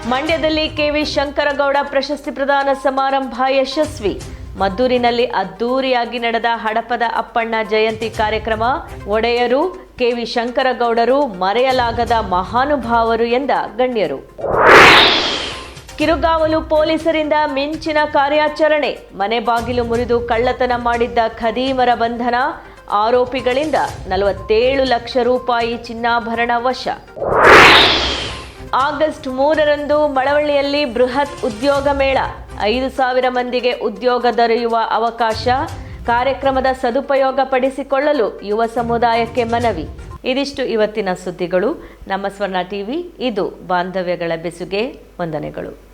ಮಂಡ್ಯದಲ್ಲಿ ಕೆವಿ ಶಂಕರಗೌಡ ಪ್ರಶಸ್ತಿ ಪ್ರದಾನ ಸಮಾರಂಭ ಯಶಸ್ವಿ. ಮದ್ದೂರಿನಲ್ಲಿ ಅದ್ದೂರಿಯಾಗಿ ನಡೆದ ಹಡಪದ ಅಪ್ಪಣ್ಣ ಜಯಂತಿ ಕಾರ್ಯಕ್ರಮ, ಒಡೆಯರು ಕೆವಿ ಶಂಕರಗೌಡರು ಮರೆಯಲಾಗದ ಮಹಾನುಭಾವರು ಎಂದ ಗಣ್ಯರು. ಕಿರುಗಾವಲು ಪೊಲೀಸರಿಂದ ಮಿಂಚಿನ ಕಾರ್ಯಾಚರಣೆ, ಮನೆ ಬಾಗಿಲು ಮುರಿದು ಕಳ್ಳತನ ಮಾಡಿದ್ದ ಖದೀಮರ ಬಂಧನ, ಆರೋಪಿಗಳಿಂದ ನಲವತ್ತೇಳು ಲಕ್ಷ ರೂಪಾಯಿ ಚಿನ್ನಾಭರಣ ವಶ. ಆಗಸ್ಟ್ ಮೂರರಂದು ಮಳವಳ್ಳಿಯಲ್ಲಿ ಬೃಹತ್ ಉದ್ಯೋಗ ಮೇಳ ಐದು ಸಾವಿರ ಮಂದಿಗೆ ಉದ್ಯೋಗ ದೊರೆಯುವ ಅವಕಾಶ ಕಾರ್ಯಕ್ರಮದ ಸದುಪಯೋಗ ಪಡಿಸಿಕೊಳ್ಳಲು ಯುವ ಸಮುದಾಯಕ್ಕೆ ಮನವಿ. ಇದಿಷ್ಟು ಇವತ್ತಿನ ಸುದ್ದಿಗಳು. ನಮ್ಮ ಸ್ವರ್ಣ ಟಿವಿ, ಇದು ಬಾಂಧವ್ಯಗಳ ಬೆಸುಗೆ. ವಂದನೆಗಳು.